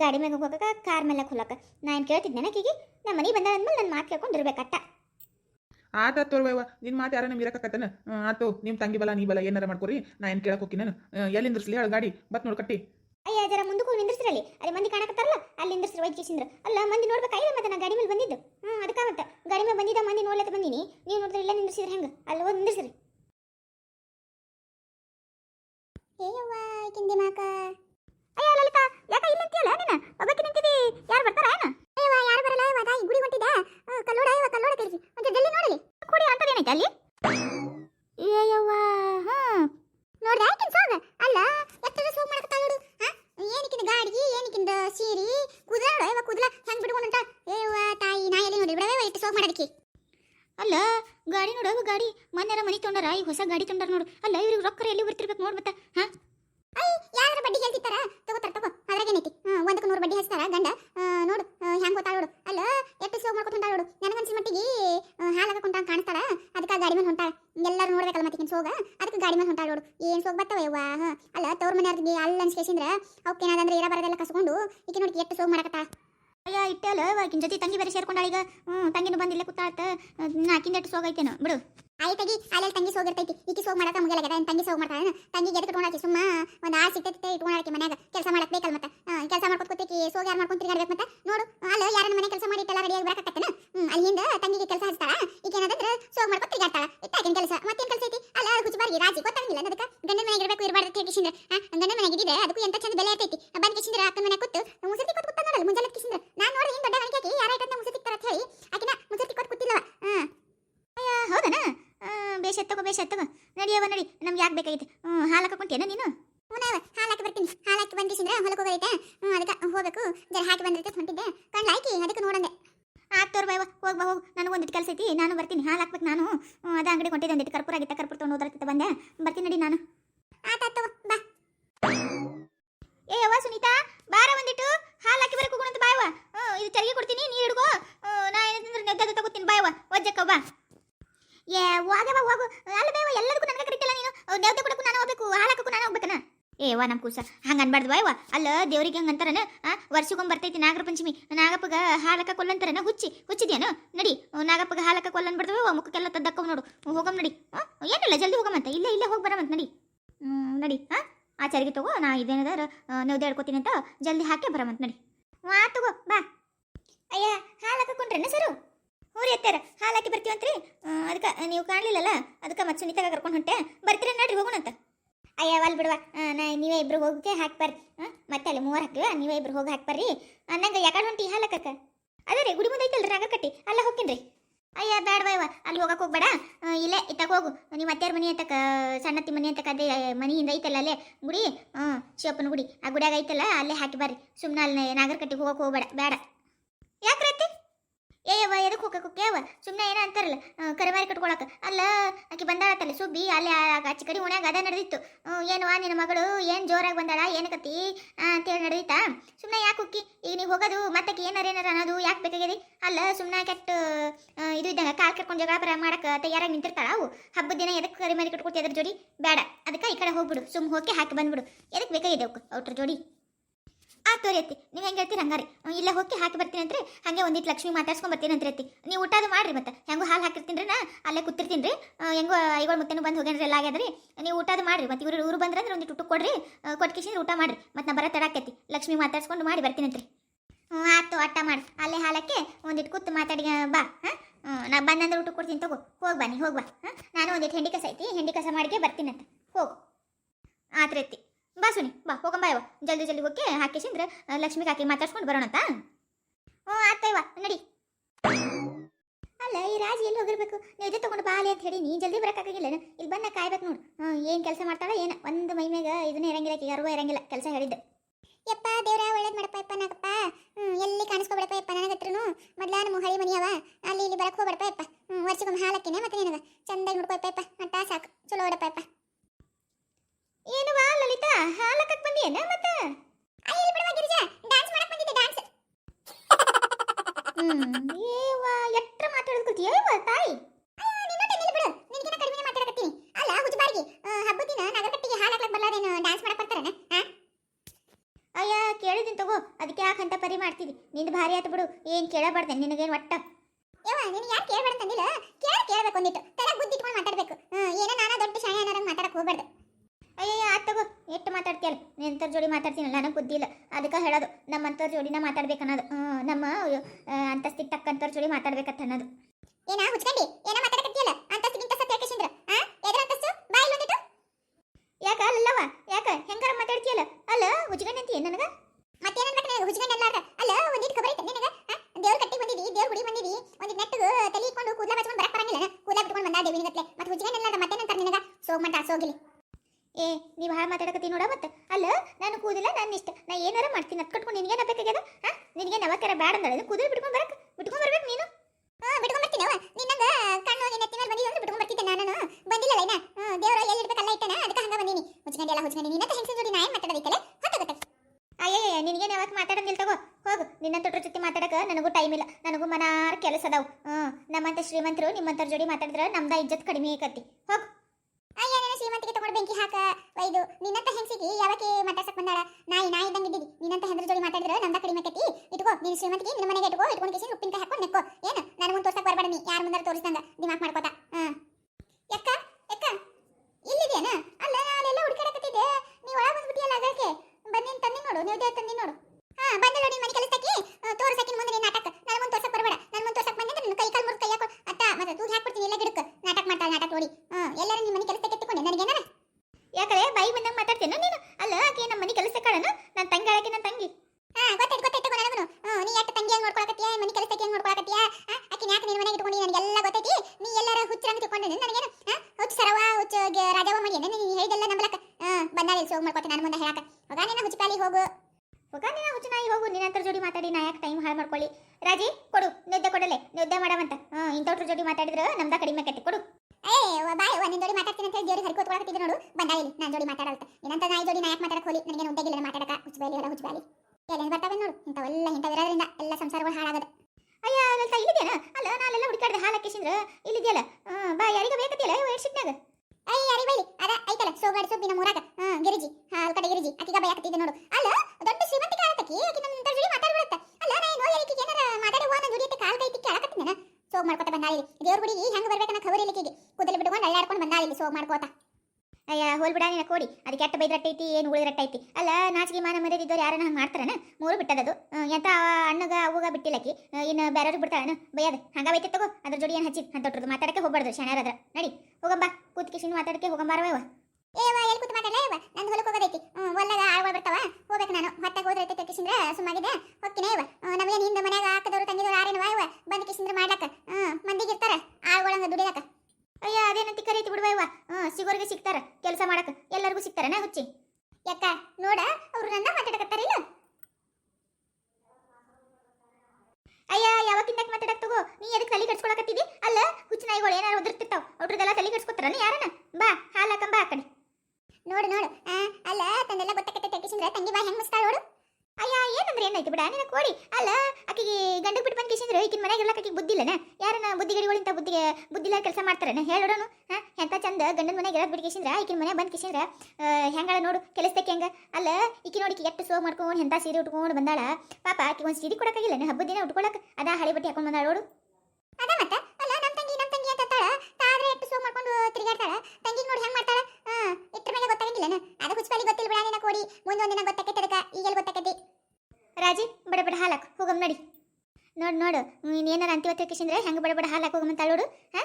ಗಾಡಿ ಮೇಲೆ ಹೋಗಕ್ಕೆ ಕಾರ್ ಮೇಲೆ ಹೋಗಕ್ಕೆ ನಾ ಏನು ಕೇಳ್ತಿದ್ದೆ ಆಕಿಗೆ ನಮ್ಮ ಮನೆ ಬಂದ ಅಂದ್ಮೇಲೆ ನನ್ನ ಮಾತು ಕೇಳ್ಕೊಂಡು ಇರ್ಬೇಕಟ್ಟ ಆತ ತೋರ್ವಯ್ವ ನಿನ್ನ ಮಾತು ಯಾರನ್ನ ನಿಮ್ಗೆ ಇರಕತ್ತನ ಆತು ನಿಮ್ಮ ತಂಗಿ ಬಲ ನೀ ಬಲ ಏನಾರ ಮಾಡ್ಕೊರಿ. ನಾ ಏನು ಕೇಳಕ್ಕೆ ಹೋಗಿ ನಾನು. ಎಲ್ಲಿ ನಿಂದ್ರಿಸ್ಲಿ? ಹೇಳ ಗಾಡಿ ಬತ್ ನೋಡ್ಕಟ್ಟಿ ಅಯ್ಯ ಜರ ಮುಂದಕ್ಕೂ ನಿಂದ್ರಿಸ್ರಲ್ಲಿ ಅಲ್ಲಿ. ಮಂದಿ ಕಾಣಕತ್ತಾರಲ್ಲ ಅಲ್ಲಿ ನಿಂದ್ರಿಸ್ರಿ ವೈದ್ಯಸಿಂದ್ರ ಅಲ್ಲ ಮಂದಿ ನೋಡ್ಬೇಕಾಗಿಲ್ಲ ಮತ್ತೆ ನಾ ಗಾಡಿ ಮೇಲೆ ಬಂದಿದ್ದು. ಹ್ಞೂ ಅದಕ್ಕೆ ಮತ್ತೆ ಗಾಡಿ ಮೇಲೆ ಬಂದಿದ್ದ ಮಂದಿ ನೋಡ್ಲತ್ತ ಬಂದೀನಿ. ನೀವು ನೋಡಿದ್ರೆ ಇಲ್ಲ ನಿಂದ್ರಿಸಿದ್ರೆ ಹೆಂಗೆ? ಅಲ್ಲಿ ಹೋಗಿ ನಿಂದ್ರಿಸ್ರಿ. ಏಯವ್ವ ಕಿಂದಿ ದಿಮಾಕ ಅಯ್ಯ, ಲಲಿತಾ, ಯಾಕ ಇಲ್ಲಿ ಅಂತೀಯಲ್ಲ ನೀನು? ಒಬ್ಬಕ್ಕೆ ನಿಂತಿದಿ? ಯಾರು ಬರ್ತಾರ, ಏನ? ಅಯ್ಯವ ಯಾರು ಬರಲ್ಲ ಅದ ಈ ಗುಡಿ ಹೊಂಟಿದ್ದ ಕಲ್ಲೋಡ ಅಯ್ಯವ ಕಲ್ಲೋಡ ಕಲಿಸಿ ಒಂದು ಜಲ್ದಿ ನೋಡಲಿ. ಕುಡಿ ಅಂತದೇನೈತೆ ಅಲ್ಲಿ? ಏಯವ್ವ ಹಾ. ನೋಡ್ರಿ ಆಯ್ತು ಸೋಗ ಅಲ್ಲ, ಎಷ್ಟರ ಸೋಗ್ ಮಾಡಕತ್ತಾಳ ನೋಡು. ಹಾ? ಏನಿಕಿನ ಗಾಡಿ ಏನಿಕಿಂದ ಸೀರಿ? ನೋಡು ಇವ ಕುದುರೆ ಹೆಂಗ್ ಬಿಡ್ಕೊಂಡಂತ ಏವ್ವ ತಾಯಿ ನಾ ಎಲ್ಲಿ ನೋಡಿ ಬಿಡವೆ, ಎಷ್ಟು ಸೋಗ ಮಾಡೋದಕ್ಕೆ? ಅಲ್ಲ, ಗಾಡಿ ನೋಡು ಗಾಡಿ. ಮೊನ್ನೆರ ಮನಿ ತೊಂಡಾರ, ಈ ಹೊಸ ಗಾಡಿ ತೊಂಡಾರ ನೋಡು. ಅಲ್ಲ, ಇವ್ರಿಗೆ ರೊಕ್ಕರ ಎಲ್ಲಿ ಬರ್ತಿರ್ಬೇಕು ನೋಡ್ ಮತ್ತೆ ಹಾ ಯಾರು ಬಡ್ಡಿ ಹೇಳ್ತಿತ್ತಾರ ತಗೋತಾರ ತಗೋ. ಅದ್ರಾಗ ಏನೈತಿ? ಒಂದಕ್ಕೆ ನೂರು ಬಡ್ಡಿ ಹಚ್ತಾರ? ಗಂಡ? ನೋಡು ಹೆಂಗ್ ಗೊತ್ತಾಳ ನೋಡು. ಅಲ್ಲ, ಎಷ್ಟು ಸ್ಲೋ ಮಾಡ್ಕೊತ ಹೊಂಟಾಳ ನೋಡು. ನನಗನ್ಸಿ ಮಟ್ಟಿಗೆ ಹಾಲಾಗ ಕೊಂಟಾಗ ಕಾಣಿಸ್ತಾಳ? ಅದಕ್ಕೆ ಗಾಡಿ ಮೇಲೆ ಹೊಂಟಾಳ. ಎಲ್ಲರೂ ನೋಡ್ಬೇಕಲ್ಲ ಮತ್ತೆ ಸೋಗ? ಅದಕ್ಕೆ ಗಾಡಿ ಮೇಲೆ ಹೊಂಟಾಳ ನೋಡು. ಏನ್ ಸೋಗ ಬರ್ತಾವ ಯವ್ವ. ಅಲ್ಲ, ತವ್ರ ಮನೆಯವ್ರಿಗೆ ಅಲ್ಲ ಅನ್ಸ್ಕೇಸಿಂದ್ರ ಅವಕ್ಕೇನಾದಂದ್ರೆ ಇರ ಬರೋದೆಲ್ಲ ಕಸ್ಕೊಂಡು, ಈಕೆ ನೋಡಿ ಎಷ್ಟು ಸೋಗ ಮಾಡಕತ್ತಾಳ? ಅಯ್ಯ ಇಟ್ಟಲ್ಲ ಆಕಿನ ಜೊತೆ ತಂಗಿ ಬೇರೆ ಸೇರ್ಕೊಂಡಾಳ ಈಗ. ಹ್ಞೂ ತಂಗಿನೂ ಬಂದಿಲ್ಲ ಕೂತಾಳ್ತ. ಆಕಿಂದ ಎಷ್ಟು ಸೋಗೈತೇನು ಬಿಡು. ಆಯ್ತಾಗಿ ಅಲ್ಲಿ ತಂಗಿ ಸೋಗಿರ್ತೈತಿ ಈಕಿ ಸೋಗ್ ಮಾಡಕ ಮುಗಿಯಲ್ಲ ತಂಗಿ ಸೋಗ್ ಮಾಡ್ತಾಳೆ ತಂಗಿಗೆ ಎದಕ್ಕೆ ಇಟ್ಕೊಂಡಾಕಿ? ಸುಮ್ಮ ಒಂದು ಆಸೆ ಸಿಗ್ತೈತೆ ಇಟ್ಕೊಂಡಾಕಿ ಮನ್ಯಾಗ. ಕೆಲಸ ಮಾಡಕ್ ಬೇಕಲ್ಲ ಮತ್ತೆ? ಕೆಲಸ ಮಾಡ್ಕೊತ ಕೂತೈಕಿ, ಸೋಗ ಯಾರು ಮಾಡ್ಕೊಂತ ತಿರ್ಗಾಡ್ಬೇಕು ಮತ್ತೆ? ನೋಡು, ಅಲ್ಲ ಯಾರನ್ನ ಮನೆ ಕೆಲಸ ಮಾಡಿ ಇಟ್ಟೆಲ್ಲ ರೆಡಿಯಾಗಿ ಬರಕತ್ತೇನ ಹ್ಮ್ ಅಲ್ಲಿ ಹಿಂದ ತಂಗಿಗೆ ಕೆಲಸ ಹಚ್ತಾಳ ಈಗ ಏನಂದ್ರೆ ಸೋಗ್ ಮಾಡ್ಕೊತ ತಿರ್ಗಾಡ್ತಾಳ ಇಟ್ಟಾಕಿನ ಕೆಲಸ ಮತ್ತೇನ್ ಕೆಲಸ ಐತಿ ಅಲ್ಲ ಹುಚ್ಚಬಾರ್ಗಿ ರಾಜಿ ಗೊತ್ತಾಗಿಲ್ಲ ಅದಕ್ಕೆ ಗಂಡನ ಮನೆಗೆ ಇರಬೇಕು ಇರಬಾರ್ದು ಅಂತ ಕಿಶಿಂದ್ರ ಗಂಡನ ಮನೆಗೆ ಇದ್ರೆ ಅದಕ್ಕೂ ಎಂತ ಚಂದ ಬೆಲೆ ಇರ್ತೈತಿ ಬಂದ್ ಕಿಶಿಂದ್ರ ಅಕ್ಕನ ಮನೆ ಕೂತು ಮುಸತಿ ಕೊಟ್ಟು ಕೂತ ನೋಡಲ್ಲ ಮುಂಜಾನೆ ಕಿಶಿಂದ್ರ ನಾನು ನೋಡಿ ಹಿಂಗ್ ದೊಡ್ಡ ಮನೆಗೆ ಯಾರ ಐಟಂತ ಮುಸತಿ ತರ ಹೇಳಿ ಆಕಿನ ಮುಸತಿ ಕೊಟ್ಟು ಕೂತಿಲ್ಲವ ಹಾ ಅಯ್ಯ ಹೌದನ ಬೇಷ್ ತಗೋ ಬೇಷ್ ತಗೋ ನಡಿಯವ ನಡಿ ನಮ್ಗೆ ಯಾಕೆ ಬೇಕಾಗಿತ್ತು ಹ್ಞೂ ಹಾಲು ಹಾಕೊಂಟೇನ ನೀನು ಹ್ಞೂ ಹಾಲು ಹಾಕಿ ಬರ್ತೀನಿ ಹಾಲು ಹಾಕಿ ಬಂದಿಸಿದ್ರೆ ಹೊಲಕ್ಕೆ ಹೋಗೈತೆ ಹ್ಞೂ ಅದಕ್ಕೆ ಹೋಗಬೇಕು. ಜರ ಹಾಕಿ ಬಂದಿರ್ತೈತೆ ಹೊಂಟಿದ್ದೆ. ಕಣ್ಣು ಹಾಕಿ, ಅದಕ್ಕೆ ನೋಡಂದೆ. ಆತ್ ತೋರ್ ಬಾಯ್ ಹೋಗ್ ಬಾ, ಹೋಗ್. ನನಗೆ ಒಂದಿಟ್ಟು ಕೆಲಸ ಐತಿ, ನಾನು ಬರ್ತೀನಿ. ಹಾಲು ಹಾಕ್ಬೇಕು ನಾನು. ಅದ ಅಂಗಡಿ ಹೊಂಟಿದ್ದೆ ಒಂದಿಟ್ಟು ಕರ್ಪೂರ ಆಗಿತ್ತ, ಕರ್ಪೂರ ತೊಗೊಂಡು ಹೋದ್ರಕ್ಕಿಂತ ಬಂದೆ. ಬರ್ತೀನಿ ನಡಿ ನಾನು. ಆತ ಬಾ. ಏ ಯವ್ವ ಸುನೀತಾ, ಬಾರ ಒಂದಿಟ್ಟು. ಹಾಲು ಹಾಕಿ ಬರಕ್ಕೆ ಹೋಗೋಣಂತ ಬಾಯವ ಹ್ಞೂ ಇದು ಚರಿಗೆ ಕೊಡ್ತೀನಿ, ನೀರು ಹಿಡ್ಕೋ. ನಾ ಏನಂದ್ರೆ ನೆದ್ದದ ತಗೋತೀನಿ ಬಾಯವ ಒಜ್ಜಕ್ಕ ಬಾ. ಏ ಹೋಗವ ಹೋಗು. ಅಲ್ಲ ಬೇವ ಎಲ್ಲದಕ್ಕೂ ನನಗೆ ಕರಿತಿಲ್ಲ ನೀನು? ನೆವ್ದೆ ಕೊಡಕ್ಕೂ ನಾನು ಹೋಗ್ಬೇಕು, ಹಾಲು ಹಾಕಕ್ಕೂ ನಾನು ಹೋಗ್ಬೇಕನ? ಏ, ವಾ ನಮ್ಮ ಕೂಸ. ಹಂಗೆ ಅನ್ಬಾರ್ದು ಬಾಯವ ಅಲ್ಲ, ದೇವ್ರಿಗೆ ಹಂಗೆ ಅಂತಾರನ? ವರ್ಷಕ್ಕೊಮ್ಮೆ ಬರ್ತೈತಿ ನಾಗರ ಪಂಚಮಿ ನಾಗಪ್ಪಗ ಹಾಲಕ ಕೊಲ್ಲಂತಾರನ ಹುಚ್ಚಿ. ಹುಚ್ಚಿದ್ಯಾನು? ನಡಿ, ನಾಗಪ್ಪಗ ಹಾಲಕ ಕೊಲ್ಲನ್ ಬಿಡ್ತವೆ ಮುಖಕ್ಕೆಲ್ಲ ತದ್ದಕ್ಕವ್ ನೋಡು. ಹೋಗಮ್ ನಡಿ. ಏನಿಲ್ಲ, ಜಲ್ದಿ ಹೋಗಮಂತ ಇಲ್ಲೇ ಇಲ್ಲೇ ಹೋಗಿ ಬರಮಂತ ನಡಿ. ನಡಿ. ಹಾ ಆಚಾರಿಗೆ ಚರಿಗೆ ತಗೋ, ನಾ ಇದೇನದಾರ ನೀವು ಹೇಳ್ಕೊತೀನಿ ಅಂತ ಜಲ್ದಿ ಹಾಕಿ ಬರಮಂತ ನಡಿ. ವಾ, ತಗೋ, ಬಾ. ಅಯ್ಯ ಹಾಲಕ ಕೊಂಡ್ರೇನ ಸರು? ಹ್ಞೂ ರೀ ಅತ್ತಾರ ಹಾಲು ಹಾಕಿ ಬರ್ತೀವಂತ್ರಿ ಅದಕ್ಕೆ, ನೀವು ಕಾಣಲಿಲ್ಲಲ್ಲ? ಅದಕ್ಕೆ ಮತ್ತೆ ಸುನೀತಾಗ ಕರ್ಕೊಂಡು ಹೊಂಟೆ ಬರ್ತೀರ ನಡ್ರಿ, ಹೋಗೋಣಂತ. ಅಯ್ಯ ಅಲ್ಲಿ ಬಿಡುವ. ನೀವೇ ಇಬ್ರು ಹೋಗಕ್ಕೆ ಹಾಕಿ ಬರ್ರಿ. ಮತ್ತೆ ಅಲ್ಲಿ ಮೂವರು ಹಾಕ್ತೀವ ನೀವೇ ಇಬ್ರು ಹೋಗಿ ಹಾಕಿ ಬರ್ರಿ. ನಂಗೆ ಯಾಕಡೆ ಹೊಂಟಿ? ಹಾಲಕ್ಕ ಅದೇ ರೀ, ಗುಡಿ ಮುಂದೆ ಐತಲ್ರಿ ನಾಗ ಕಟ್ಟಿ? ಅಲ್ಲ, ಹೋಗ್ತೀನಿ ಅಯ್ಯ ಬೇಡ ಇವ ಅಲ್ಲಿ ಹೋಗಕ್ಕೆ ಹೋಗ್ಬೇಡ. ಇಲ್ಲೇ ಇತ್ತಾಗ ಹೋಗು. ನಿಮ್ಮ ಅತ್ತೆಯರ ಮನೆ ಅಂತಕ ಸಣ್ಣತ್ತಿ ಮನೆ ಅಂತಕ ಅದೇ ಮನೆಯಿಂದ ಐತಲ್ಲ ಅಲ್ಲೇ ಗುಡಿ? ಹ್ಞೂ ಶಿವಪ್ಪನ ಗುಡಿ. ಆ ಗುಡಿಯಾಗ ಐತಲ್ಲ, ಅಲ್ಲೇ ಹಾಕಿ ಬರ್ರಿ. ಸುಮ್ಮನೆ ಅಲ್ಲಿ ನಾಗರಕಟ್ಟಿಗೆ ಹೋಗಕ್ಕೆ ಹೋಗ್ಬೇಡ ಬೇಡ ಯಾಕ್ರಿ ಅತ್ತಿ? ಏಯವ್ವ ಎದಕ್ಕೆ ಹೋಗಕ್ಕೆ ಹೋಗ್ಯಾವ ಸುಮ್ಮನೆ ಏನೋ ಅಂತಾರಲ್ಲ ಕರಿಮಾರಿ ಕಟ್ಕೊಳಕ. ಅಲ್ಲ, ಆಕೆ ಬಂದಾಳತ್ತಲ್ಲ ಸುಬ್ಬಿ, ಅಲ್ಲಿ ಆಚೆ ಕಡೆ ಓಣ್ಯಾಗ ಅದ ನಡೆದಿತ್ತು. ವಾ ನಿನ್ನ ಮಗಳು ಏನು ಜೋರಾಗಿ ಬಂದಾಳ ಏನಕತ್ತಿ ಅಂತೇಳಿ ನಡೆದಿತ್ತಾ? ಸುಮ್ಮನೆ ಯಾಕೆ ಕುಕ್ಕಿ ಈಗ ನೀವು ಹೋಗೋದು ಮತ್ತೆ ಏನಾರ ಏನಾರ ಅನ್ನೋದು ಯಾಕೆ ಬೇಕಾಗಿದೆ ಅಲ್ಲ ಸುಮ್ಮನೆ ಕೆಟ್ಟ ಇದು ಇದ್ದಂಗೆ ಕಾಲ್ ಕರ್ಕೊಂಡು ಜಗಳ ಮಾಡಕ್ಕೆ ತಯಾರಾಗಿ ನಿಂತಿರ್ತಾಳ ಅವು. ಹಬ್ಬದ ದಿನ ಎದಕ್ಕೆ ಕರಿಮಾರಿ ಕಟ್ಕೊಳ್ತಿ ಅದ್ರ ಜೋಡಿ? ಬೇಡ, ಅದಕ್ಕೆ ಈ ಕಡೆ ಹೋಗ್ಬಿಡು ಸುಮ್ಮ ಹೋಗಿ ಹಾಕಿ ಬಂದ್ಬಿಡು. ಎದಕ್ಕೆ ಬೇಕಾಗಿದೆ ಅವ್ರ ಜೋಡಿ? ಆ ತೋರಿ ಅತ್ತಿ, ನೀವು ಹೆಂಗೆ ಹೇಳ್ತೀರಿ ಹಂಗಾರಿ? ಇಲ್ಲ ಹೋಗಿ ಹಾಕಿ ಬರ್ತೀನಿ ಅಂತ್ರಿ. ಹಂಗೆ ಒಂದಿಟ್ಟು ಲಕ್ಷ್ಮಿ ಮಾತಾಡ್ಸ್ಕೊಂಡು ಬರ್ತೀನಿ ಅಂತ ಅತ್ತಿ. ನೀವು ಊಟದು ಮಾಡ್ರಿ ಮತ್ತೆ. ಹೆಂಗೋ ಹಾಲು ಹಾಕಿರ್ತೀನಿ ನಾ, ಅಲ್ಲೇ ಕೂತಿರ್ತೀನಿ ರೀ. ಹೆಂಗೋ ಐಗಳು ಮುತ್ತೇನು ಬಂದು ಹೋಗ್ಯಾನ್ರಿ ಎಲ್ಲ ಆಗ್ಯದ್ರಿ. ನೀವು ಊಟದು ಮಾಡ್ರಿ ಮತ್ತೆ ಊರು ಇವ್ರು ಬಂದ್ರೆ ಒಂದು ಊಟ ಕೊಡ್ರಿ. ಕೊಟ್ಕಿಸಿದ್ರೆ ಊಟ ಮಾಡ್ರಿ. ಮತ್ತೆ ನಾ ಬರ ತಡಾಕೈತಿ ಲಕ್ಷ್ಮಿ ಮಾತಾಡ್ಸ್ಕೊಂಡು ಮಾಡಿ ಬರ್ತೀನಿ ಅಂತ್ರಿ. ಹ್ಞೂ ಆತು ಅಟ್ಟ ಮಾಡಿ. ಅಲ್ಲೇ ಹಾಲಕ್ಕೆ ಒಂದಿಟ್ಟು ಕೂತು ಮಾತಾಡಿ ಬಾ, ಹಾಂ? ನಾ ಬಂದಂದ್ರೆ ಊಟ ಕೊಡ್ತೀನಿ ತಗೋ. ಹೋಗಿ ಬನ್ನಿ ಹೋಗಿ ಬಾ, ಹಾಂ? ನಾನು ಒಂದಿಟ್ಟು ಹೆಂಡಿ ಕಸ ಐತಿ, ಹೆಂಡಿ ಕಸ ಮಾಡಿಗೆ ಬರ್ತೀನಿ ಅಂತ. ಹೋಗು. ಆತ್ರಿ ಬಾ ಸುನಿ, ಬಾ ಹೋಗಂಬ ಯವ್ವ ಜಲ್ದಿ ಜಲ್ದಿ ಹೋಗಿ ಹಾಕಿಸಿಂದ್ರೆ ಲಕ್ಷ್ಮಿಗೆ ಹಾಕಿ ಮಾತಾಡ್ಸ್ಕೊಂಡು ಬರೋಣಂತ ಹ್ಞೂ ಆತಯ್ವ ನಡಿ. ಅಲ್ಲ, ಈ ರಾಜಿ ಎಲ್ಲಿ ಹೋಗಿರ್ಬೇಕು? ನೀವು ಜೊತೆ ಬಾ ಬಾಲಿ ಅಂತ ಹೇಳಿ ನೀ ಜಲ್ದಿ ಬರೋಕ್ಕಾಗಿಲ್ಲ ಇಲ್ಲಿ ಬಂದ ಕಾಯ್ಬೇಕು ನೋಡು. ಏನು ಕೆಲಸ ಮಾಡ್ತಾಳ ಏನು? ಒಂದು ಮೈ ಮ್ಯಾಗ ಇದನ್ನೇ ಇರಂಗಿಲ್ಲ ಈಗ ಅರ್ವ ಇರಂಗಿಲ್ಲ ಕೆಲಸ ಹೇಳಿದ್ದೆ. ಯಪ್ಪ, ದೇವ್ರ, ಒಳ್ಳೇದು ಮಾಡಪ್ಪ, ಯಪ್ಪ, ನಾಗಪ್ಪ. ಎಲ್ಲಿ ಕಾಣಿಸ್ಕೊಬೇಡಪ್ಪ, ಯಪ್ಪ ನನಗೆ ಹತ್ರನು ಮೊದ್ಲ ನಮ್ಮ ಹಳಿ ಮನಿಯವ. ಅಲ್ಲಿ ಇಲ್ಲಿ ಬರಕ್ಕೆ ಹೋಗ್ಬೇಡಪ್ಪ, ಯಪ್ಪ. ವರ್ಷಕ್ಕೊಮ್ಮೆ ಹಾಲಕ್ಕಿನೇ ಮತ್ತೆ ನಿನಗೆ. ಚಂದಾಗಿ ನೋಡ್ಕೊಯಪ್ಪ ಯಪ್ಪ ಅಟ್ಟ ಸಾಕು. ಚಲೋ ಹೊಡಪ್ಪ ಯಪ್ಪ ಏನು ವಾ ಲಲಿತಾ ಹಾಲಕ್ಕಕ್ ಬಂದಿಯೇನ ಮತ್ತ ಅಯ್ಯ ಬಿಡವ ಗಿರಿಜಾ ಡ್ಯಾನ್ಸ್ ಮಾಡಕ್ ಬಂದಿದ್ದೆ ಡ್ಯಾನ್ಸ್ ಹ್ಮ್ ಏವ ಎಟ್ರ ಮಾತಾಡೋದು ಕೂತಿ ಏವ ತಾಯಿ ಬಿಡು ನಿನಗಿನ ಕಡಿಮೆ ಮಾತಾಡಕತ್ತೀನಿ ಅಲ್ಲ ಹುಚ್ಚಬಾರಿಗೆ ಹಬ್ಬದ ದಿನ ನಗರಕಟ್ಟಿಗೆ ಹಾಲು ಹಾಕ್ಲಕ್ ಬರಲಾರೇನು ಡ್ಯಾನ್ಸ್ ಮಾಡಕ್ ಬರ್ತಾರನ ಅಯ್ಯ ಕೇಳಿದ್ದೀನಿ ತಗೋ ಅದಕ್ಕೆ ಯಾಕೆ ಅಂತ ಪರಿ ಮಾಡ್ತಿದ್ದಿ ನಿಂದು ಭಾರಿ ಆತು ಬಿಡು ಏನ್ ಕೇಳಬಾರ್ದೆ ನಿನಗೇನು ಒಟ್ಟ? ಯವ್ವ ನೀನು ಯಾರು ಕೇಳಬಾರ್ದು ತಂದಿಲ್ಲ ಕೇಳ ಕೇಳಬೇಕು ಒಂದಿಟ್ಟು. ತಲೆ ಬುದ್ಧಿ ಇಟ್ಕೊಂಡು ಮಾತಾಡಬೇಕು. ಏನೋ ನಾನು ದೊಡ್ಡ ಶಾಣೆ ಅನ್ನೋರಂಗೆ ಮಾತಾಡಕ್ಕೆ ಹೋಗ್ಬಾರ್ದು. ಅಯ್ಯಯ್ಯ ಆತ್ ತಗೋ ಎಷ್ಟು ಮಾತಾಡ್ತೀಯಲ್ಲ ನಿಂತರ ಜೋಡಿ ಮಾತಾಡ್ತೀನಲ್ಲ ನನಗೆ ಬುದ್ಧಿ ಇಲ್ಲ. ಅದಕ್ಕೆ ಹೇಳೋದು ನಮ್ಮಂಥವ್ರ ಜೋಡಿನ ಮಾತಾಡ್ಬೇಕನ್ನೋದು. ಅನ್ನೋದು ನಮ್ಮ ಅಂತಸ್ತಿಗೆ ತಕ್ಕಂಥವ್ರ ಜೋಡಿ ಮಾತಾಡ್ಬೇಕಂತ ಅನ್ನೋದು. ಏನಾ ಹುಚ್ಕಂಡಿ? ಏನೋ ಮಾತಾಡಕತ್ತೀಯಲ್ಲ ಅಂತಸ್ತಿಗಿಂತ ಸತ್ಯ ಯಾಕೆ ಆ ಎದ್ರ ಅಂತಸ್ತು ಬಾಯಿ ಬಂದಿಟ್ಟು ಯಾಕ ಅಲ್ಲವ ಯಾಕ ಹೆಂಗಾರ ಮಾತಾಡ್ತೀಯಲ್ಲ ಅಲ್ಲ ಹುಚ್ಕಂಡಿ ಅಂತೀಯ ನನಗ ಮತ್ತೇನನ್ಬೇಕು ನನಗೆ ಹುಚ್ಕಂಡಿ ಅಲ್ಲಾರ ಅಲ್ಲ ಒಂದಿಟ್ಟು ಖಬರ್ ಐತೆ ನಿನಗ ದೇವ್ರ ಕಟ್ಟಿ ಬಂದಿದಿ ದೇವ್ರ ಗುಡಿ ಬಂದಿದಿ ಒಂದಿಟ್ಟು ನೆಟ್ಟಗೆ ತಲೆ ಇಟ್ಕೊಂಡು ಕೂದಲ ಬಚ್ಕೊಂಡು ಬರಕ್ ಬರಂಗಿಲ್ಲ ಕೂದಲ ಬಿಟ್ಕೊಂಡು ಬಂದ ದೇವಿನ ಗತ್ಲೆ ಮತ್ತೆ ಹುಚ್ಕಂಡಿ ಅಲ್ಲ ಮತ್ತೇನಂತಾರ ನಿನಗ ಸೋಗ್ಮಂಟ ಏ ನೀ ಹಾಳು ಮಾತಾಡಕತ್ತಿ ನೋಡ ಮತ್ತೆ. ಅಲ್ಲ ನಾನು ಕೂದಿಲ್ಲ ನಾನು ಇಷ್ಟ. ನಾ ಏನಾರ ಮಾಡ್ತೀನಿ ಅದ್ ಕಟ್ಕೊಂಡು ನಿನಗೇನ ಬೇಕಾಗ್ಯದ? ಹಾ? ನಿನಗೆ ನವಕರ ಬ್ಯಾಡ ಅಂದಳ ಕೂದಲು ಬಿಟ್ಕೊಂಡು ಬರಕ್ ಬಿಟ್ಕೊಂಡು ಬರ್ಬೇಕು ನೀನು? ಹಾ ಬಿಟ್ಕೊಂಡು ಬರ್ತೀನಿ ಅವ ನಿನ್ನಂಗ ಕಣ್ಣು ನಿನ್ನ ಮೇಲೆ ಬಂದಿದ್ದು ಅಂದ್ರೆ ಬಿಟ್ಕೊಂಡು ಬರ್ತಿದ್ದೆ ನಾನು. ಬಂದಿಲ್ಲ ಇನ್ನ? ದೇವರ ಎಲ್ಲಿ ಇಡ್ಬೇಕಲ್ಲ ಇಟ್ಟನ? ಅದಕ್ಕೆ ಹಂಗ ಬಂದೀನಿ. ಹುಚ್ಕಂಡಿ ಎಲ್ಲ ಹುಚ್ಕಂಡಿ ನಿನ್ನ ಹೆಂಗಸಿನ ಜೋಡಿ ನಾ ಏನು ಮಾತಾಡೋದೈತಲ್ಲ ಹೊತ್ತಾಗತ್ತೆ ಅಯ್ಯಯ್ಯ ನಿನಗೆ ಯಾವಾಗ ಮಾತಾಡಂಗಿಲ್ಲ ತಗೋ? ಹೋಗು ನಿನ್ನ ತೊಟ್ರ ಜೊತೆ ಮಾತಾಡಕ ನನಗೂ ಟೈಮ್ ಇಲ್ಲ. ನನಗೂ ಮನಾರ ಕೆಲಸ ಅದಾವು. ಹ್ಞೂ ನಮ್ಮಂತ ಶ್ರೀಮಂತರು ನಿಮ್ಮಂತರ ಜೋಡಿ ಮಾತಾಡಿದ್ರೆ ನಮ್ದ ಇಜ್ಜತ್ ಕಡಿಮೆ ಆಕತಿ ಹೋಗು. ಅಯ್ಯ, ನನ್ನ ಶ್ರೀಮಂತಿಗೆ ತಗೊಂಡು ಬೆಂಕಿ ಹಾಕ. ವೈದು, ನಿನ್ನಂತ ಹೆಂಗಸಿಗೆ ಯಾವಕ್ಕೆ ಮಾತಾಡ್ಸಕ್ ಬಂದಾಳ? ನಾಯಿ ನಾಯಿ ಇದ್ದಂಗೆ ಇದ್ದೀವಿ. ನಿನ್ನಂತ ಹೆಂದ್ರ ಜೋಡಿ ಮಾತಾಡಿದ್ರೆ ನಮ್ದ ಕಡಿಮೆ ಆಕತಿ. ಇಟ್ಕೋ ನೀನು ಶ್ರೀಮಂತಿಗೆ ನಿನ್ನ ಮನೆಗೆ ಇಟ್ಕೋ, ಇಟ್ಕೊಂಡು ಕಿಸಿ ಉಪ್ಪಿನಕಾಯಿ ಹಾಕೊಂಡು ನೆಕ್ಕೋ. ಏನು? ನಾನು ಮುಂದೆ ತೋರ್ಸಕ್ ಬರಬೇಡ ನೀ. ಯಾರ ಮುಂದಾರ ತೋರಿಸ್ದಂಗ ದಿಮಾಕ್ ಮಾಡ್ಕೋತ. ಹ್ಮ್ ಯಕ್ಕ ಯಕ್ಕ ಇಲ್ಲಿದೇನ ಅಲ್ಲ ನಾನೆಲ್ಲ ಹುಡುಕಾಡಕತ್ತಿದ್ದೆ ನೀವು ಒಳಗೆ ಬಂದ್ಬಿಟ್ಟಿಯಲ್ಲ ಅದಕ್ಕೆ ಬಂದಿನ ತಂದಿ ನೋಡು ನೀವು ತಂದಿ ನೋಡು ಹಾ ಬಂದೆ ನೋಡಿ ಮನೆ ಕೆಲಸಕ್ಕೆ ತೋರ್ಸಕ್ಕಿನ ಮುಂದೆ ನೀನ್ ನಾಟಕ ನಾನು ಮುಂದೆ ತೋರ್ಸಕ್ ಬರಬೇಡ ನಾನು ಮುಂದೆ ತೋರ್ಸಕ್ ಬಂದೆ ನನ್ನ ಕೈ ಕಾಲು ಮುರಿದು ಕೈ ಹಾಕೋ ಅತ್ತ ಮತ್ತೆ ತೂಗಿ ಹಾಕ್ಬಿಡ್ತೀನಿ ಎಲ್ಲ ಗಿಡಕ್ಕೆ ನಾಟಕ ಮಾಡ್ತಾ ನಾಟಕ ನೋಡಿ ಹ್ಮ್ ಎಲ್ಲರೂ ನಿಮ್ಮ ಮನೆ ಕೆಲಸಕ್ಕೆ ಎತ್ತಿಕೊಂಡೆ ನನಗೇನಾರ ಯಾಕಲೆ ಬಾಯಿ ಬಂದಂಗೆ ಮಾತಾಡ್ತೇನೆ ನೀನು ಅಲ್ಲ ಆಕೆ ನಮ್ಮ ಮನೆ ಕೆಲಸ ಕಾಳನು ನನ್ನ ತಂಗಿ ಆಳಕ್ಕೆ ನನ್ನ ತಂಗಿ ಹಾ ಗೊತ್ತಾಯ್ತು ಗೊತ್ತಾಯ್ತು ತಗೋ ನನಗೂ ನೀ ಯಾಕೆ ತಂಗಿ ಹೆಂಗ್ ನೋಡ್ಕೊಳಕತ್ತೀಯ ಮನೆ ಕೆಲಸಕ್ಕೆ ಹೆಂಗ್ ನೋಡ್ಕೊಳಕತ್ತೀಯ ಆಕೆ ಯಾಕೆ ನಿನ್ನ ಮನೆಗೆ ಇಟ್ಕೊಂಡು ನನಗೆಲ್ಲ ಗೊತ್ತೈತಿ ನೀ ಎಲ್ಲಾರ ಹುಚ್ಚರಂಗ ತಿಳ್ಕೊಂಡೆ ನನಗೇನು ಹುಚ್ಚ ಸರವ ಹುಚ್ಚ ಗ- ರಾಜವ್ವ ಮಾಡಿ ನೀನು ಹೇಳಿದೆಲ್ಲ ನಂಬಲಕ್ಕ ಹಾ ಬಂದಾಳ ಇಲ್ಲಿ ಸೋಗ್ ಮಾಡ್ಕೊತೀನಿ ನಾನು ಮುಂದೆ ಹೇಳಕ ಹೋಗ ನಿನ್ನ ಹುಚ್ಚ ಪ್ಯಾಲಿ ಹೋಗು ಹೋಗ ನಿನ್ನ ಹುಚ್ಚ ನಾಯಿ ಹೋಗು ನಿನ್ನಂತರ ಜೋಡಿ ಮಾತಾಡಿ ನಾ ಯಾಕೆ ಟೈಮ್ ಹಾಳು ಮಾಡ್ಕೊಳ್ಳಿ ರಾಜಿ ಕೊಡು ನಿದ್ದೆ ಕೊಡಲೆ ನಿದ್ದೆ ಮಾಡವಂತ ಹಾ ಇಂಥವ್ರ ಜೋಡಿ ಮಾತಾಡಿದ್ರೆ ನಮ್ದ ಕಡಿಮೆ ಆಕೈತಿ ಕೊಡು ಏ ಬಾಯ್ ನಿನ್ನ ಜೋಡಿ ಮಾತಾಡ್ತೀನಿ ಅಂತ ಹೇಳಿ ದೇವ್ರಿಗೆ ಹರಿ ಕೂತ್ಕೊಳಕತ್ತಿದ್ದೆ ನೋಡು ಬಂದ ಇಲ್ಲಿ ನಾನು ಜೋಡಿ ಮಾತಾಡಲ್ತ ಇನ್ನಂತ ನಾಯಿ ಜೋಡಿ ನಾ ಯಾಕೆ ಮಾತಾಡಕ್ ಹೋಲಿ ನನಗೆ ಉದ್ದಾಗಿಲ್ಲ ಮಾತಾಡಕ ಹುಚ್ಚಬಾಲಿ ಎಲ್ಲ ಹುಚ್ಚಬಾಲಿ ಎಲ್ಲಿ ಬರ್ತಾವೆ ನೋಡು ಇಂಥವೆಲ್ಲ ಇಂಥವಿರೋದ್ರಿಂದ ಎಲ್ಲ ಸಂಸಾರಗಳು ಹಾಳಾಗದ ಅಯ್ಯ ಲಲಿತಾ ಇಲ್ಲಿದ್ಯಾನ ಅಲ್ಲ ನಾನೆಲ್ಲ ಹುಡುಕಾಡ್ದೆ ಹಾಲು ಇಲ್ಲಿದ್ಯಲ್ಲ ಆ, ಬಾ ಯಾರಿಗ ಬೇಕತ್ತಿಯಲ್ಲ? ಇವ ಸಿಟ್ನಾಗ ಅಯ್ಯ ಯಾರಿ ಬೈಲಿ? ಅದ ಐತಲ್ಲ ಸೋಗಾಡಿ ಸೊಪ್ಪಿನ ಮೂರಾಗ. ಹಾ ಗಿರಿಜಿ. ಹಾಲ್ ಕಡೆ ಗಿರಿಜಿ. ಆಕಿಗ ಬೈ ಹಾಕ್ತಿದ್ದೆ ನೋಡು. ಅಲ್ಲ ದೊಡ್ಡ ಶ್ರೀಮಂತಿಕ ಆಗತ್ತಕಿ ಆಕಿ ನಮ್ಮ ಜೋಡಿ ಮಾತಾಡ್ಬಿಡತ್ತ ಅಲ್ಲ ನಾ ಏನು ಹೇಳಿಕೆ ಏನಾರ ಮಾತಾಡಿ ಹೋನ ಜೋಡಿ ಕಾಲ್ ಕೈ ತಿಕ್ಕಿ ಅಳಕತ್ತಿನ ಸೋಗ್ ಮಾಡ್ಕೊತ ಬಂದಾಳಿ ದೇವ್ರ ಗುಡಿ ಹೆಂಗ್ ಬರ್ಬೇಕನ್ನ ಖಬರ್ ಇಲ್ಲಿಕಿಗೆ ಕೂದಲು ಬಿಟ್ಕೊಂಡು ಅಳ್ಳಾಡ್ಕೊಂಡು ಬಂದಾಳಿ ಇಲ್ಲಿ ಸೋಗ್ ಮಾಡ್ಕೋತ. ಅಯ್ಯ, ಹೋಲ್ ಬಿಡ ನೀನ ಕೋಡಿ ಅದಕ್ಕೆ ಕೆಟ್ಟ ಬೈದ್ರಟ್ಟೈತಿ, ಏನು ಉಳಿದ್ರಟ್ಟೈತಿ. ಅಲ್ಲ ನಾಚಿಗೆ ಮಾನ ಮರ್ಯಾದಿದ್ದವ್ರು ಯಾರನ್ನ ಹಂಗೆ ಮಾಡ್ತಾರನ? ಮೂರು ಬಿಟ್ಟದದು. ಎಂತ ಅಣ್ಣಗ, ಅವ್ವಗ ಬಿಟ್ಟಿಲ್ಲಕಿ ಇನ್ನು ಬೇರೆಯವ್ರಿಗೆ ಬಿಡ್ತಾಳನ? ಬೈಯದ. ಹಂಗ ಬೈತಿ ತಗೋ, ಅದ್ರ ಜೋಡಿ ಏನು ಹಚ್ಚಿ ಅಂತ ದೊಡ್ಡದು ಮಾತಾಡಕ್ಕೆ ಹೋಗ್ಬಾರ್ದು ಶಾಣ್ಯಾರದ್ರ ನಡಿ ಹೋಗಂಬ ಕೂತ್ಕಿಸಿನ ಮಾತಾಡಕ್ಕೆ ಹೋಗಂಬಾರವ ಏವ ಎಲ್ಲಿ ಕೂತ್ ಮಾತಾಡಲ್ಲ ಏವ ನಂದು ಹೊಲಕ್ಕೆ ಹೋಗೋದೈತಿ. ಒಲ್ಲಾಗ ಆಳ್ಗಳು ಬರ್ತಾವ? ಹೋಗ್ಬೇಕು ನಾನು. ಹೊತ್ತಾಗ ಹೋದ್ರೆ ಕಿಶಿಂದ್ರ? ಸುಮ್ಮಾಗಿದೆ ಹೊಕ್ಕಿನ ಇವ ನಮಗೆ ಹಿಂದೆ ಮನ್ಯಾಗ ಹಾಕದವ್ರು ತಂಗಿದವ್ರು ಯಾರೇನವ ಇವ ಬಂದು ಕಿಸಿಂದ್ರ ಮಾಡ್ಲಕ್ಕ ಹ್ಮ್ ಮಂದಿಗೆ ಇರ್ತಾರ ಆಳ್ಗಳಂಗ ದುಡಿಯಾಕ ಅಯ್ಯ ಅದೇನಂತಿ ಕರೀತಿ ಬಿಡುವ ಇವ ಹ್ಮ್ ಸಿಗೋರಿಗೆ ಸಿಗ್ತಾರ ಕೆಲಸ ಮಾಡಕ ಎಲ್ಲರಿಗೂ ಸಿಗ್ತಾರನ ಹುಚ್ಚಿ ಯಾಕ ನೋಡ ಅವ್ರು ನನ್ನ ಮಾತಾಡಕತ್ತಾರಿಲ್ಲ ಅಯ್ಯ ಯಾವತ್ತಿಂದ ಮಾತಾಡಕ್ ತಗೋ ನೀ ಎದಕ್ಕೆ ತಲೆ ಕಟ್ಸ್ಕೊಳಕತ್ತಿದಿ ಅಲ್ಲ ಹುಚ್ಚ ನಾಯಿಗಳು ಏನಾರು ಒದರ್ತಿರ್ತಾವ ಅವ್ರದ್ದೆಲ್ಲ ತಲೆ ಕಟ್ಸ್ಕೊತಾರನ ಯಾರನ ಬಾ ಹಾಲ್ ಹಾಕಂಬ ಆ ಕಡೆ ನೋಡು ನೋಡು ಆ, ಅಲ್ಲ ತಂದೆಲ್ಲ ಗೊತ್ತಾಕತ್ತೆ ತೆಗಿಸಿಂದ್ರೆ ತಂಗಿ ಬಾ ಹೆಂಗ್ ಮುಸ್ತಾಳ ನೋಡು ಅಯ್ಯ ಏನಂದ್ರೆ ಏನಾಯ್ತು ಬಿಡ ನಿನ್ನ ಕೋಡಿ ಅಲ್ಲ ಆಕಿಗೆ ಗಂಡು ಬಿಟ್ಟು ಬಂದು ಕಿಸಿಂದ್ರೆ ಈಗಿನ ಮನೆಗೆ ಇರ್ಲಕ್ಕ ಬುದ್ಧಿಲ್ಲನ ಯಾರನ್ನ ಬುದ್ಧಿಗಳಿಗಳಿಂತ ಬುದ್ಧಿಗೆ ಬುದ್ಧಿಲ್ಲ ಕೆಲಸ ಮಾಡ್ತಾರನ? ಹೇಳೋನು ಹಾ? ಎಂಥ ಚಂದ ಗಂಡನ ಮನೆಗೆ ಇರೋದು ಬಿಟ್ಟು ಕಿಸಿಂದ್ರ? ಈಗಿನ ಮನೆ ಬಂದು ಹೆಂಗಳ ನೋಡು, ಕೆಲಸದಕ್ಕೆ ಹೆಂಗ? ಅಲ್ಲ, ಈಕಿ ನೋಡಿ ಎಷ್ಟು ಸೋ ಮಾಡ್ಕೊಂಡು ಎಂತ ಸೀರೆ ಉಟ್ಕೊಂಡು ಬಂದಾಳ? ಪಾಪ ಆಕಿ ಒಂದು ಸೀರೆ ಕೊಡಕ್ಕಾಗಿಲ್ಲ ಹಬ್ಬದ ದಿನ ಉಟ್ಕೊಳಕ್ಕೆ ಅದ ಹಳೆ ಬಟ್ಟೆ ಹಾಕೊಂಡು ಬಂದಾಳ ನೋಡು. ಅದ ಮತ್ತೆ? ಅಲ್ಲ ನಮ್ಮ ತಂಗಿ ನಮ್ಮ ತಂಗಿ ಅಂತ ತಾದ್ರೆ ಎಷ್ಟು ಸೋ ಮಾಡ್ಕೊಂಡು ತಿರುಗಾಡ್ತಾಳ? ತಂಗಿ ನೋಡಿ ಹೆಂಗ್ ಮಾಡ್ತಾಳ? ಹಾ ಇಟ್ರ ಮೇಲೆ ಗೊತ್ತಾಗಂಗಿಲ್ಲನ? ಅದು ಹುಚ್ಚಬಾಲಿ ಗೊತ್ತಿಲ್ಲ ಬಿಡ ನಿನ್ನ ಕೋಡಿ. ಮುಂದೊಂದಿನ ಗೊತ್ತಾಕೈತೆ ಅದಕ್ಕ. ಈಗೆಲ್ಲ ಗೊತ್ತಾಕೈತಿ. ರಾಜಿ, ಬಡ ಬಡ ಹಾಲಕ್ ಹೋಗಮ್ ನಡಿ. ನೋಡು ನೋಡು. ನೀನ್ ಏನಾರ ಅಂತಿವ ತಿಳ್ಕಿಸಿಂದ್ರೆ ಹೆಂಗೆ ಬಡ ಬಡ ಹಾಲು ಹಾಕೋಗಮ್ಮ ತಳೋಡು ನೋಡು ಹಾ?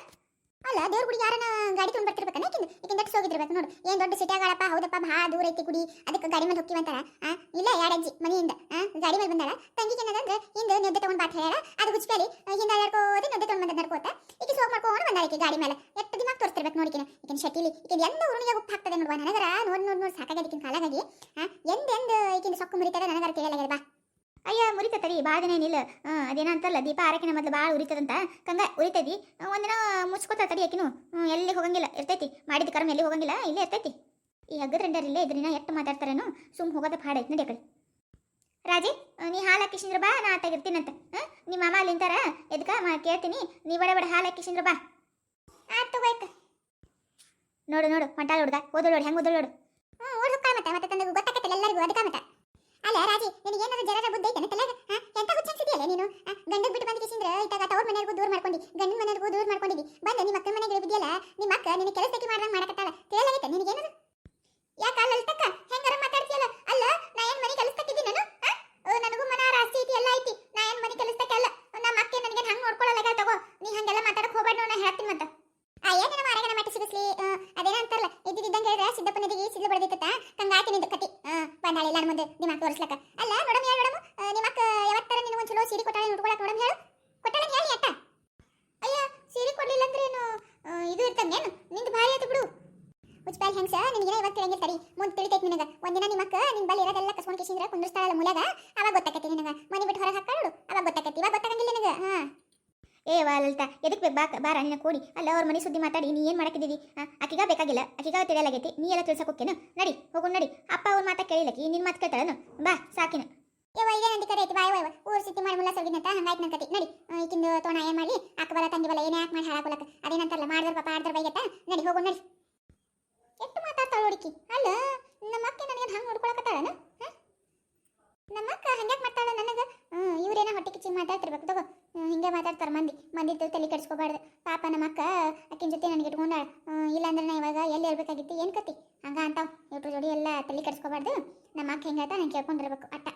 ಅಲ್ಲ, ದೇವ್ರ ಗುಡಿ ಯಾರನ್ನ ಗಾಡಿ ತುಂಬ ಬರ್ತಿರ್ಬೇಕನ ಈಕಿಂದ ಈಕಿಂದ ದಟ್ಟು ಹೋಗಿದ್ದಿರ್ಬೇಕು ನೋಡು. ಏನು ದೊಡ್ಡ ಸಿಟಿಯಾಗಳಪ್ಪ, ಹೌದಪ್ಪ ಭಾ ದೂರ ಐತಿ ಗುಡಿ. ಅದಕ್ಕೆ ಗಾಡಿ ಮೇಲೆ ಹೋಗ್ತೀವಂತಾರ ಆ ಇಲ್ಲ ಯಾಡಜ್ಜಿ ಮನೆಯಿಂದ, ಹಾಂ? ಗಾಡಿ ಮೇಲೆ ಬಂದಾಳ. ತಂಗಿಗೆ ಏನಂದ್ರೆ ಹಿಂದೆ ನೆದ್ದೆ ತಗೊಂಡ್ ಬಾತ್ ಹೇಳ ಅದು ಗುಚ್ಕೇಲಿ ಹಿಂದೆ ನಡ್ಕೋದಿ ನೆದ್ದೆ ತಗೊಂಡ್ ಬಂದ ನಡ್ಕೋತ. ಈಗ ಸೋಗ್ ಮಾಡ್ಕೊಂಡು ಬಂದಾಳ ಗಾಡಿ ಮೇಲೆ. ಎಷ್ಟು ದಿಮಾಗ್ ತೋರಿಸ್ತಿರ್ಬೇಕು ನೋಡಿಕಿನ ಈಕಿನ ಶಟಿಲಿ ಈಕಿನ ಎಂದ ಉರುಣಿಗೆ ಉಪ್ಪು ಹಾಕ್ತದೆ ನೋಡುವ ನನಗರ. ನೋಡ್ ನೋಡ್ ನೋಡ್, ಸಾಕಾಗಿ ಈಕಿನ ಕಾಲಾಗಾಗಿ ಆ ಎಂದ ಎಂದ ಸೊಕ್ಕು ಮುರಿತದ, ನನಗರ ತಿಳಿಯಲಾಗ್ಯದ ಬಾ. ಅಯ್ಯ ಮುರಿತ ತಡಿ ಭಾಳ ದಿನ ಏನಿಲ್ಲ. ಹಾಂ ಅದೇನಂತಲ್ಲ ದೀಪ ಆರಕಿನ ಮೊದಲು ಭಾಳ ಉರಿತದಂತ. ಕಂಗ ಉರಿತೈತಿ. ಒಂದಿನ ಮುಚ್ಕೋತ ತಡಿ ಆಕಿನು. ಎಲ್ಲಿ ಹೋಗಂಗಿಲ್ಲ, ಇರ್ತೈತಿ. ಮಾಡಿದ ಕರ್ಮ ಎಲ್ಲಿ ಹೋಗಂಗಿಲ್ಲ, ಇಲ್ಲೇ ಇರ್ತೈತಿ. ಈ ಹಗ್ಗದ ರೆಂಡರ್ ಇಲ್ಲೇ ಇದ್ರಿನ ಎಷ್ಟು ಮಾತಾಡ್ತಾರೇನು, ಸುಮ್ ಹೋಗೋದ ಭಾಳ ಐತಿ ನಡಿ ಕಡೆ ರಾಜಿ ನೀ ಹಾಲು ಹಾಕಿಸಿಂದ್ರ ಬಾ, ನಾ ತೆಗಿರ್ತೀನಂತ. ಹಾಂ ನಿಮ್ಮ ಮಾಮ ಅಲ್ಲಿಂತಾರ ಎದಕ್ಕೆ ಎದ್ಕ ಮಾ ಕೇಳ್ತೀನಿ, ನೀ ಬಡ ಬಡ ಹಾಲು ಹಾಕಿಸಿಂದ್ರ ಬಾ. ಆಯ್ತು. ತಗೋಯ್ತು ನೋಡು ನೋಡು, ಮಂಟಾಳ ಹುಡುಗ, ಓದೋಳು ಹೆಂಗೆ ಓದೋಳು ಹ್ಞೂ ಓಡ್ ಹೋಗ್ತಾ ಮತ್ತೆ ಮತ್ತೆ ತಂದು ಗೊತ್ತಾಕತ್ತಲ್ಲ ಎಲ್ಲರಿಗೂ ಅದಕ್ಕೆ ಮತ್ತೆ. ಅಲ್ಲ ರಾಜಿ, ನಿನಗೆ ಏನಾದ್ರು ಜರ ಬುದ್ಧಿ ಐತೆ ತಲೆಗ ಎಂತ ಹುಚ್ಚ ಅನ್ಸಿದೆಯಲ್ಲ ನೀನು? ಗಂಡ ಬಿಟ್ಟು ಬಂದ ಕಿಸಿಂದ್ರೆ ಇತ್ತಾಗ ತವ್ರ ಮನೆಗೂ ದೂರ ಮಾಡ್ಕೊಂಡಿ, ಗಂಡನ ಮನೆಗೂ ದೂರ ಮಾಡ್ಕೊಂಡಿದ್ದಿ ಬಂದ ನಿಮ್ಮ ಅಕ್ಕನ ಮನೆಗೆ ಇಳಿದಿಯಲ್ಲ ನಿಮ್ಮ ಅಕ್ಕ ನಿನ್ನ ಕೆಲಸಕ್ಕೆ ಮಾಡ್ದಂಗೆ ಮಾಡಕತ್ತಾಳ ತಿಳಿಯಲಾಗೈತೆ ನಿನಗೇನದು ಯಾಕ ಅಲ್ಲ ತಕ್ಕ ಹೆಂಗಾರ ಮಾತಾಡ್ತೀಯಲ್ಲ? ಅಲ್ಲ, ನಾ ಏನ್ ಮನೆ ಕೆಲಸಕ್ಕಿದ್ದೀನಿ ನಾನು? ನನಗೂ ಮನ ರಾಸ್ತಿ ಐತಿ ಎಲ್ಲ ಐತಿ. ನಾ ಏನ್ ಮನೆ ಕೆಲಸಕ್ಕೆ ಅಲ್ಲ. ನಮ್ಮ ಅಕ್ಕ ನನಗೆ ಹಂಗೆ ನೋಡ್ಕೊಳ್ಳಲ್ಲ ತಗೋ, ನೀ ಹಂಗೆಲ್ಲ ಮಾತಾಡಕ್ ಹೋಗ್ಬೇಡ ನಾ ಹೇಳ್ತೀನಿ ಮತ್ತೆ. ಆ ಏನೇನ ಮಾರಾಗಣ ಮಟ್ಟ ಸಿಗಿಸ್ಲಿ? ಅದೇನ ಇದ್ದಿದ್ದಂಗೆ ಹೇಳಿದ್ರೆ ಸಿದ್ದಪ್ಪನಿಗೆ ಸಿದ್ಲು ಬಡ್ದಿತ್ತ ಕಂಗಾತಿ ನಿಂದು ಕತಿ ಬಂದಾಳೆ ಇಲ್ಲ ಮುಂದೆ. ನಿಮ್ಮ ಅಕ್ಕ ತೋರಿಸ್ಲಕ್ಕ ಅಲ್ಲ ನೋಡಮ್ ಹೇಳು ನೋಡಮ್ ನಿಮ್ಮ ಅಕ್ಕ ಯಾವತ್ತರ ನಿನ್ನ ಒಂದು ಚಲೋ ಸೀರೆ ಕೊಟ್ಟಾಳೆ ನೋಡ್ಕೊಳಕ್ ನೋಡಮ್ ಹೇಳು ಕೊಟ್ಟಾಳೆ ಹೇಳಿ ಅಟ್ಟ ಅಯ್ಯ ಸೀರೆ ಕೊಡ್ಲಿಲ್ಲ ಅಂದ್ರೆ ಏನು ಆ, ಇದು ಇರ್ತಂಗೇನು ನಿಂದು ಭಾರಿ ಆಯ್ತು ಬಿಡು ಉಚ್ಪಾಲ್ ಹೆಂಗ್ಸ ನಿನಗೆ ಇವತ್ತು ತಿಳಿಯಂಗಿಲ್ಲ ತಡಿ ಮುಂದೆ ತಿಳಿತೈತಿ ನಿನಗ ಒಂದಿನ ನಿಮ್ಮ ಅಕ್ಕ ನಿನ್ ಬಲ್ಲಿ ಇರೋದೆಲ್ಲ ಕಸ್ಕೊಂಡು ಕಿಸಿಂದ್ರೆ ಕುಂದಿರ್ತಾಳಲ್ಲ ಮೂಲೆಗ ಅವಾಗ ಗೊತ್ತಾಕತಿ ನಿನಗ ಮನೆ ಬಿಟ್ಟು ಹೊರಗೆ ಹಾಕಾಳು ಅವಾಗ ಗೊತ್ತಾಕತಿ ಇವಾಗ ಗೊತ್ತಾಗಂಗಿಲ್ಲ ನಿನಗ ಹಾ ಏ ವಾ ಲಲಿತಾ ಬೇಕು ಬಾ ರಾಣಿನ ಕೋಡಿ. ಅಲ್ಲ, ಅವ್ರ ಮನೆ ಸುದ್ದಿ ಮಾತಾಡಿ. ನೀ ಏನು ಮಾಡಕ್ಕಿದ್ದೀವಿ? ಆಕಿಗ ಬೇಕಾಗಿಲ್ಲ. ಆಕಿಗ ತಿಳಿಯಲಾಗೈತಿ ನೀ ಎಲ್ಲ ತಿಳ್ಸಕ್ಕೆ ಹೋಗ್ತೇನು. ನಡಿ ಹೋಗು ನಡಿ. ಅಪ್ಪ ಅವ್ರ ಮಾತಾ ಕೇಳಿಲ್ಲಕಿ. ನಿನ್ನ ಮಾತು ಕೇಳ್ತಾಳನು? ಬಾ, ಸಾಕಿನ. ಯವ್ವ ನಂದಿ ಕರೆ ಐತಿ. ಬಾಯ್ ಬಾಯ್ ಊರು ಸಿಟಿ ಮಾಡಿ ಮುಲ್ಲ ಸರ್ಗಿನಂತ ಹಂಗಾಯ್ತು ನನ್ನ ಕತಿ. ನಡಿ ಈಕಿಂದು ತೋಣ ಏನು ಮಾಡ್ಲಿ ಅಕ್ಕ ಬಲ ತಂಗಿ ಬಲ ಏನೇ ಯಾಕೆ ಮಾಡಿ ಹಾಳಾಕೊಳಕ ಅದೇನಂತಾರಲ್ಲ, ಮಾಡಿದ್ರ ಪಾಪ, ಆಡ್ದ್ರ ಬೈಗತ್ತ ನಡಿ ಹೋಗು ನಡಿ. ಎಷ್ಟು ಮಾತಾಡ್ತಾಳ ಹುಡುಕಿ ಅಲ್ಲ ನಮ್ಮ ಅಕ್ಕ ನನಗೆ ಹಂಗೆ ನೋಡ್ಕೊಳಕತ್ತಾಳನ? ನಮ್ಮ ಅಕ್ಕ ಹಂಗ್ಯಾಕೆ ಮಾಡ್ತಾಳೆ ನನಗೆ? ಇವ್ರೇನೋ ಹೊಟ್ಟೆ ಕಿಚ್ಚಿ ಮಾತಾಡ್ತಿರ್ಬೇಕು, ತಗೋ. ಹಿಂಗೆ ಮಾತಾಡ್ತಾರೆ ಮಂದಿ. ಮಂದಿ ತಲೆ ಕೆಡಿಸ್ಕೋಬಾರ್ದು. ಪಾಪ ನಮ್ಮ ಅಕ್ಕ ಅಕ್ಕಿನ ಜೊತೆ ನನಗೆ ಇಟ್ಕೊಂಡಾಳ. ಇಲ್ಲಾಂದ್ರೆ ನಾ ಇವಾಗ ಎಲ್ಲಿ ಇರ್ಬೇಕಾಗಿತ್ತು, ಏನು ಕತಿ? ಹಂಗ ಅಂತಾವ್. ಇವ್ರ ಜೋಡಿ ಎಲ್ಲ ತಲೆ ಕೆಡಿಸ್ಕೋಬಾರ್ದು. ನಮ್ಮ ಅಕ್ಕ ಹೆಂಗಾತ ನಾನು ಕೇಳ್ಕೊಂಡಿರ್ಬೇಕು, ಅಟ್ಟ.